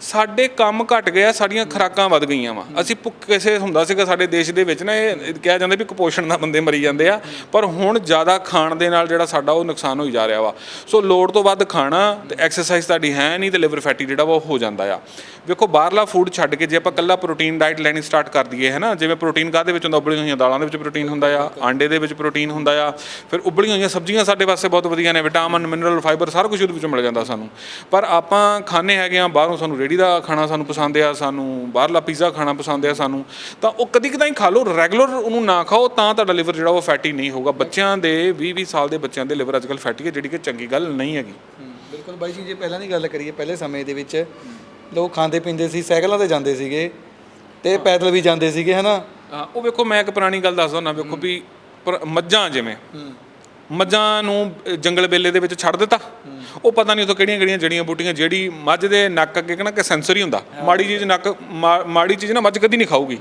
ਸਾਡੇ ਕੰਮ ਘਟ ਗਿਆ ਸਾਡੀਆਂ ਖੁਰਾਕਾਂ ਵੱਧ ਗਈਆਂ ਵਾ। ਅਸੀਂ ਭੁੱਖ ਕਿਸੇ ਹੁੰਦਾ ਸੀਗਾ ਸਾਡੇ ਦੇਸ਼ ਦੇ ਵਿੱਚ ਨਾ ਇਹ ਕਿਹਾ ਜਾਂਦਾ ਵੀ ਕੁਪੋਸ਼ਣ ਨਾਲ ਬੰਦੇ ਮਰੀ ਜਾਂਦੇ ਆ। ਪਰ ਹੁਣ ਜ਼ਿਆਦਾ ਖਾਣ ਦੇ ਨਾਲ ਜਿਹੜਾ ਸਾਡਾ ਉਹ ਨੁਕਸਾਨ ਹੋਈ ਜਾ ਰਿਹਾ ਵਾ। ਸੋ ਲੋੜ ਤੋਂ ਵੱਧ ਖਾਣਾ ਤੇ ਐਕਸਰਸਾਈਜ਼ ਤੁਹਾਡੀ ਹੈ ਨਹੀਂ ਤੇ ਲਿਵਰ ਫੈਟੀ ਜਿਹੜਾ ਵਾ ਉਹ ਹੋ ਜਾਂਦਾ ਆ। ਵੇਖੋ ਬਾਹਰਲਾ ਫੂਡ ਛੱਡ ਕੇ ਜੇ ਆਪਾਂ ਕੱਲਾ ਪ੍ਰੋਟੀਨ ਡਾਈਟ ਲੈਣੀ ਸਟਾਰਟ ਕਰ ਦਈਏ ਹੈ ਨਾ? ਜਿਵੇਂ ਪ੍ਰੋਟੀਨ ਕਾਹਦੇ ਵਿੱਚ ਹੁੰਦਾ? ਉਬਲੀਆਂ ਹੋਈਆਂ ਦਾਲਾਂ ਦੇ ਵਿੱਚ ਪ੍ਰੋਟੀਨ ਹੁੰਦਾ ਆ ਆਂਡੇ ਦੇ ਵਿੱਚ ਪ੍ਰੋਟੀਨ ਹੁੰਦਾ ਆ। ਫਿਰ ਉਬਲੀਆਂ ਹੋਈਆਂ ਸਬਜ਼ੀਆਂ ਸਾਡੇ ਵਾਸਤੇ ਬਹੁਤ ਵਧੀਆ ਨੇ ਵਿਟਾਮਿਨ ਮਿਨਰਲ ਫਾਈਬਰ ਸਾਰਾ ਕੁਝ ਉਹਦੇ ਵਿੱਚੋਂ ਮਿਲ ਜਾਂਦਾ ਸਾਨੂੰ। ਪਰ ਆਪਾਂ ਖਾਣੇ ਹੈਗੇ ਆ ਬਾਹਰੋਂ ਸਾਨੂੰ ਰੇੜੀ ਦਾ ਖਾਣਾ ਸਾਨੂੰ ਪਸੰਦ ਆ ਸਾਨੂੰ ਬਾਹਰਲਾ ਪੀਜ਼ਾ ਖਾਣਾ ਪਸੰਦ ਆ ਸਾਨੂੰ ਤਾਂ ਉਹ ਕਦੀ ਕਦਾਈ ਖਾ ਲਓ ਰੈਗੂਲਰ ਉਹਨੂੰ ਨਾ ਖਾਓ ਤਾਂ ਤੁਹਾਡਾ ਲਿਵਰ ਜਿਹੜਾ ਉਹ ਫੈਟੀ ਨਹੀਂ ਹੋਊਗਾ। ਬੱਚਿਆਂ ਦੇ 20 20 ਸਾਲ ਦੇ ਬੱਚਿਆਂ ਦੇ ਲਿਵਰ ਅੱਜਕੱਲ ਫੈਟੀ ਹੈ ਜਿਹੜੀ ਕਿ ਚੰਗੀ ਗੱਲ ਨਹੀਂ ਹੈਗੀ। ਬਿਲਕੁਲ ਬਾਈ ਜੀ ਜੇ ਪਹਿਲਾਂ ਦੀ ਗੱਲ ਕਰੀਏ ਪਹਿਲੇ ਸਮੇਂ ਦੇ ਵਿੱਚ ਲੋਕ ਖਾਂਦੇ ਪੀਂਦੇ ਸੀ ਸਾਈਕਲਾਂ ਤੇ ਜਾਂਦੇ ਸੀਗੇ ਤੇ ਪੈਦਲ ਵੀ ਜਾਂਦੇ ਸੀਗੇ ਹਨਾ? ਉਹ ਵੇਖੋ ਮੈਂ ਇੱਕ ਪੁਰਾਣੀ ਗੱਲ ਦੱਸਦਾ ਨਾ ਵੇਖੋ ਵੀ ਮੱਝਾਂ ਜਿਵੇਂ ਮੱਝਾਂ ਨੂੰ ਜੰਗਲ ਬੇਲੇ ਦੇ ਵਿੱਚ ਛੱਡ ਦਿੱਤਾ। ਉਹ ਪਤਾ ਨਹੀਂ ਉਥੋਂ ਕਿਹੜੀਆਂ ਕਿਹੜੀਆਂ ਜੜੀਆਂ ਬੂਟੀਆਂ ਜਿਹੜੀ ਮੱਝ ਦੇ ਨੱਕ ਅੱਗੇ ਕਹਿੰਦਾ ਕਿ ਸੈਂਸਰ ਹੀ ਹੁੰਦਾ। ਮਾੜੀ ਚੀਜ਼ ਨੱਕ ਮਾੜੀ ਚੀਜ਼ ਨਾ ਮੱਝ ਕਦੀ ਨਹੀਂ ਖਾਊਗੀ।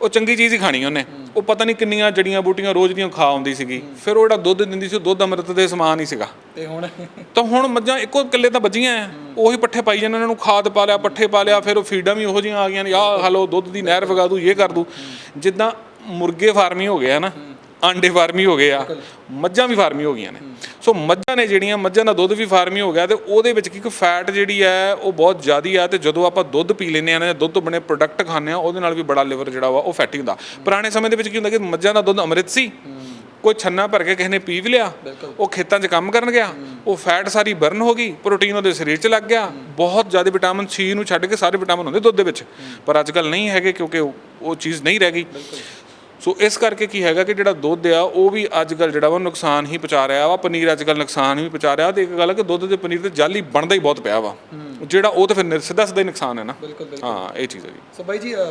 ਉਹ ਚੰਗੀ ਚੀਜ਼ ਹੀ ਖਾਣੀ ਉਹਨੇ। ਉਹ ਪਤਾ ਨਹੀਂ ਕਿੰਨੀਆਂ ਜੜੀਆਂ ਬੂਟੀਆਂ ਰੋਜ਼ ਦੀਆਂ ਖਾ ਆਉਂਦੀ ਸੀਗੀ। ਫਿਰ ਉਹ ਜਿਹੜਾ ਦੁੱਧ ਦਿੰਦੀ ਸੀ ਉਹ ਦੁੱਧ ਅੰਮ੍ਰਿਤ ਦੇ ਸਮਾਨ ਹੀ ਸੀਗਾ। ਤੇ ਹੁਣ? ਤਾਂ ਹੁਣ ਮੱਝਾਂ ਇੱਕੋ ਕਿੱਲੇ ਤਾਂ ਵੱਜੀਆਂ ਆ ਉਹੀ ਪੱਠੇ ਪਾਈ ਜਾਂਦੇ ਉਹਨਾਂ ਨੂੰ ਖਾਦ ਪਾ ਲਿਆ ਪੱਠੇ ਪਾ ਲਿਆ ਫਿਰ ਉਹ ਫੀਡਾਂ ਵੀ ਉਹੋ ਜਿਹੀਆਂ ਆ ਗਈਆਂ ਨੇ। ਆਹ ਹਲੋ ਦੁੱਧ ਦੀ ਨਹਿਰ ਵਗਾ ਦੂ ਇਹ ਕਰ ਦੂ। ਜਿੱਦਾਂ ਮੁਰਗੇ ਫਾਰਮੀ ਹੋ ਗਿਆ ਨਾ ਆਂਡੇ ਫਾਰਮੀ ਹੋ ਗਏ ਆ। ਮੱਝਾਂ ਵੀ ਫਾਰਮੀ ਹੋ ਗਈਆਂ ਨੇ। ਸੋ ਮੱਝਾਂ ਨੇ ਜਿਹੜੀਆਂ ਮੱਝਾਂ ਦਾ ਦੁੱਧ ਵੀ ਫਾਰਮੀ ਹੋ ਗਿਆ ਤੇ ਉਹਦੇ ਵਿੱਚ ਕੀ ਫੈਟ ਜਿਹੜੀ ਹੈ ਉਹ ਬਹੁਤ ਜ਼ਿਆਦੀ ਆ ਤੇ ਜਦੋਂ ਆਪਾਂ ਦੁੱਧ ਪੀ ਲੈਂਦੇ ਆ ਨਾ ਦੁੱਧ ਤੋਂ ਬਣੇ ਪ੍ਰੋਡਕਟ ਖਾਂਦੇ ਆ ਉਹਦੇ ਨਾਲ ਵੀ ਬੜਾ ਲਿਵਰ ਜਿਹੜਾ ਵਾ ਉਹ ਫੈਟੀ ਹੁੰਦਾ। ਪੁਰਾਣੇ ਸਮੇਂ ਦੇ ਵਿੱਚ ਕੀ ਹੁੰਦਾ ਕਿ ਮੱਝਾਂ ਦਾ ਦੁੱਧ ਅੰਮ੍ਰਿਤ ਸੀ ਕੋਈ ਛੰਨਾ ਭਰ ਕੇ ਕਿਸੇ ਨੇ ਪੀ ਵੀ ਲਿਆ ਉਹ ਖੇਤਾਂ 'ਚ ਕੰਮ ਕਰਨ ਗਿਆ ਉਹ ਫੈਟ ਸਾਰੀ ਬਰਨ ਹੋ ਗਈ ਪ੍ਰੋਟੀਨ ਉਹਦੇ ਸਰੀਰ 'ਚ ਲੱਗ ਗਿਆ ਬਹੁਤ ਜ਼ਿਆਦਾ ਵਿਟਾਮਿਨ ਸੀ ਨੂੰ ਛੱਡ ਕੇ ਸਾਰੇ ਵਿਟਾਮਿਨ ਹੁੰਦੇ ਦੁੱਧ ਦੇ ਵਿੱਚ। ਪਰ ਅੱਜ ਕੱਲ ਨਹੀਂ ਹੈਗੇ ਕਿਉਂਕਿ ਉਹ ਚੀਜ਼ ਨਹੀਂ ਰਹਿ ਗਈ। ਸੋ ਇਸ ਕਰਕੇ ਕੀ ਹੈਗਾ ਕਿ ਜਿਹੜਾ ਦੁੱਧ ਆ ਉਹ ਵੀ ਅੱਜ ਕੱਲ ਜਿਹੜਾ ਵਾ ਨੁਕਸਾਨ ਹੀ ਪਹੁੰਚਾ ਰਿਹਾ ਵਾ। ਪਨੀਰ ਅੱਜ ਕੱਲ ਨੁਕਸਾਨ ਹੀ ਪਹੁੰਚਾ ਰਿਹਾ ਤੇ ਇੱਕ ਗੱਲ ਹੈ ਕਿ ਦੁੱਧ ਤੇ ਪਨੀਰ ਤੇ ਜਾਲੀ ਬਣਦਾ ਹੀ ਬਹੁਤ ਪਿਆ ਵਾ। ਜਿਹੜਾ ਉਹ ਤਾਂ ਫਿਰ ਸਿੱਧਾ ਸਿੱਧਾ ਹੀ ਨੁਕਸਾਨ ਹੈ ਨਾ। ਬਿਲਕੁਲ ਹਾਂ ਇਹ ਚੀਜ਼ ਹੈ ਜੀ। ਸੋ ਬਾਈ ਜੀ ਅ,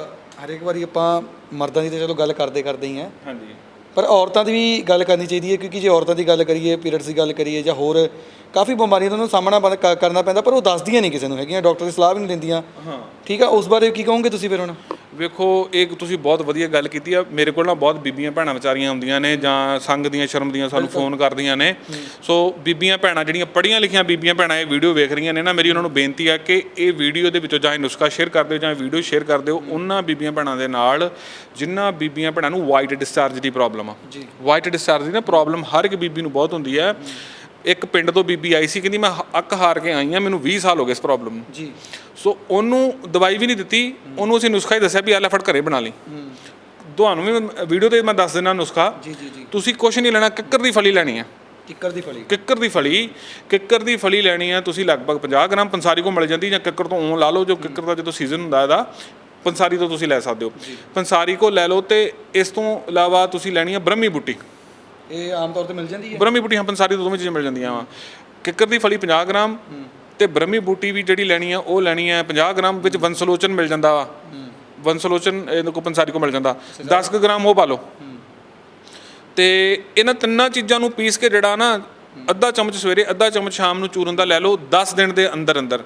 ਹਰ ਇੱਕ ਵਾਰੀ ਆਪਾਂ ਮਰਦਾਂ ਦੀ ਤਾਂ ਚਲੋ ਗੱਲ ਕਰਦੇ ਕਰਦੇ ਹੀ ਆ ਹਾਂਜੀ। ਪਰ ਔਰਤਾਂ ਦੀ ਵੀ ਗੱਲ ਕਰਨੀ ਚਾਹੀਦੀ ਹੈ ਕਿਉਂਕਿ ਜੇ ਔਰਤਾਂ ਦੀ ਗੱਲ ਕਰੀਏ ਪੀਰੀਅਡਸ ਦੀ ਗੱਲ ਕਰੀਏ ਜਾਂ ਹੋਰ ਕਾਫੀ ਬਿਮਾਰੀਆਂ ਦਾ ਉਹਨਾਂ ਨੂੰ ਸਾਹਮਣਾ ਬੰਦ- ਕ- ਕਰਨਾ ਪੈਂਦਾ ਪਰ ਉਹ ਦੱਸਦੀਆਂ ਨਹੀਂ ਕਿਸੇ ਨੂੰ ਹੈਗੀਆਂ ਡਾਕਟਰ ਦੀ ਸਲਾਹ ਵੀ ਨਹੀਂ ਦਿੰਦੀਆਂ। ਹਾਂ। ਠੀਕ ਆ ਉਸ ਬਾਰੇ ਕੀ ਕਹੋਗੇ ਤੁਸੀਂ ਫਿਰ ਹੁਣ? ਵੇਖੋ ਇਹ ਤੁਸੀਂ ਬਹੁਤ ਵਧੀਆ ਗੱਲ ਕੀਤੀ ਆ। ਮੇਰੇ ਕੋਲ ਨਾ ਬਹੁਤ ਬੀਬੀਆਂ ਭੈਣਾਂ ਵਿਚਾਰੀਆਂ ਆਉਂਦੀਆਂ ਨੇ ਜਾਂ ਸੰਗ ਦੀਆਂ ਸ਼ਰਮ ਦੀਆਂ ਸਾਨੂੰ ਫੋਨ ਕਰਦੀਆਂ ਨੇ। ਸੋ ਬੀਬੀਆਂ ਭੈਣਾਂ ਜਿਹੜੀਆਂ ਪੜ੍ਹੀਆਂ ਲਿਖੀਆਂ ਬੀਬੀਆਂ ਭੈਣਾਂ ਇਹ ਵੀਡੀਓ ਵੇਖ ਰਹੀਆਂ ਨੇ ਨਾ ਮੇਰੀ ਉਹਨਾਂ ਨੂੰ ਬੇਨਤੀ ਆ ਕਿ ਇਹ ਵੀਡੀਓ ਦੇ ਵਿੱਚੋਂ ਜਾਂ ਇਹ ਨੁਸਖਾ ਸ਼ੇਅਰ ਕਰ ਦਿਓ ਜਾਂ ਵੀਡੀਓ ਸ਼ੇਅਰ ਕਰ ਦਿਓ ਉਹਨਾਂ ਬੀਬੀਆਂ ਭੈਣਾਂ ਦੇ ਨਾਲ ਜਿਨ੍ਹਾਂ ਬੀਬੀਆਂ ਭੈਣਾਂ ਨੂੰ ਵਾਈਟ ਡਿਸਚਾਰਜ ਦੀ ਪ੍ਰੋਬਲਮ ਆ। ਜੀ। ਵਾਈਟ ਡਿਸਚਾਰਜ ਦੀ ਨਾ ਪ੍ਰੋਬਲਮ ਹਰ ਇੱਕ ਬੀਬੀ ਨੂੰ ਬਹੁਤ ਹੁੰਦੀ ਹੈ। ਇੱਕ ਪਿੰਡ ਤੋਂ ਬੀਬੀ ਆਈ ਸੀ ਕਹਿੰਦੀ ਮੈਂ ਅੱਕ ਹਾਰ ਕੇ ਆਈ ਆ ਮੈਨੂੰ 20 ਸਾਲ ਹੋ ਗਏ ਇਸ ਪ੍ਰੋਬਲਮ ਨੂੰ। ਜੀ। ਸੋ ਉਹਨੂੰ ਦਵਾਈ ਵੀ ਨਹੀਂ ਦਿੱਤੀ ਉਹਨੂੰ ਅਸੀਂ ਨੁਸਖਾ ਹੀ ਦੱਸਿਆ ਵੀ ਆਹ ਲੈ ਫੜ ਘਰੇ ਬਣਾ ਲਈ। ਤੁਹਾਨੂੰ ਵੀ ਵੀਡੀਓ ਤੇ ਮੈਂ ਦੱਸ ਦਿੰਦਾ ਨੁਸਖਾ। ਜੀ ਜੀ ਜੀ। ਤੁਸੀਂ ਕੁਝ ਨਹੀਂ ਲੈਣਾ ਕਿੱਕਰ ਦੀ ਫਲੀ ਲੈਣੀ ਆ। ਕਿੱਕਰ ਦੀ ਫਲੀ। ਕਿੱਕਰ ਦੀ ਫਲੀ ਕਿੱਕਰ ਦੀ ਫਲੀ ਲੈਣੀ ਆ ਤੁਸੀਂ ਲਗਭਗ 50 ਗ੍ਰਾਮ ਪੰਸਾਰੀ ਕੋ ਮਿਲ ਜਾਂਦੀ ਜਾਂ ਕਿੱਕਰ ਤੋਂ ਉਹ ਲਾ ਲਓ ਜੋ ਕਿੱਕਰ ਦਾ ਜਦੋਂ ਸੀਜ਼ਨ ਹੁੰਦਾ ਇਹਦਾ ਪੰਸਾਰੀ ਤੋਂ ਤੁਸੀਂ ਲੈ ਸਕਦੇ ਹੋ। ਪੰਸਾਰੀ ਕੋ ਲੈ ਲਓ ਤੇ ਇਸ ਤੋਂ ਇਲਾਵਾ ਤੁਸੀਂ ਲੈਣੀ ਆ ਬ੍ਰਹਮੀ ਬੂਟੀ। ਇਹ ਆਮ ਤੌਰ ਤੇ ਮਿਲ ਜਾਂਦੀ ਹੈ? ਬ੍ਰਹਮੀ ਬੂਟੀ ਹਾਂ ਪੰਸਾਰੀ ਤੋਂ ਦੋਵੇਂ ਚੀਜ਼ਾਂ ਮਿਲ ਜਾਂਦੀਆਂ ਵਾ। ਕਿੱਕਰ ਦੀ ਫਲੀ 50 ਗ੍ਰਾਮ ਤੇ ਬ੍ਰਹਮੀ ਬੂਟੀ ਵੀ ਜਿਹੜੀ ਲੈਣੀ ਆ ਉਹ ਲੈਣੀ ਆ 50 ਗ੍ਰਾਮ ਵਿੱਚ ਵੰਸਲੋਚਨ ਮਿਲ ਜਾਂਦਾ ਵਾ। ਵੰਸਲੋਚਨ ਇਹਨੂੰ ਕੋ ਪੰਸਾਰੀ ਕੋ ਮਿਲ ਜਾਂਦਾ। 10 ਕੁ ਗ੍ਰਾਮ ਉਹ ਪਾ ਲਓ। ਤੇ ਇਹਨਾਂ ਤਿੰਨਾਂ ਚੀਜ਼ਾਂ ਨੂੰ ਪੀਸ ਕੇ ਜਿਹੜਾ ਨਾ ਅੱਧਾ ਚਮਚ ਸਵੇਰੇ ਅੱਧਾ ਚਮਚ ਸ਼ਾਮ ਨੂੰ ਚੂਰਨ ਦਾ ਲੈ ਲਓ 10 ਦਿਨ ਦੇ ਅੰਦਰ ਅੰਦਰ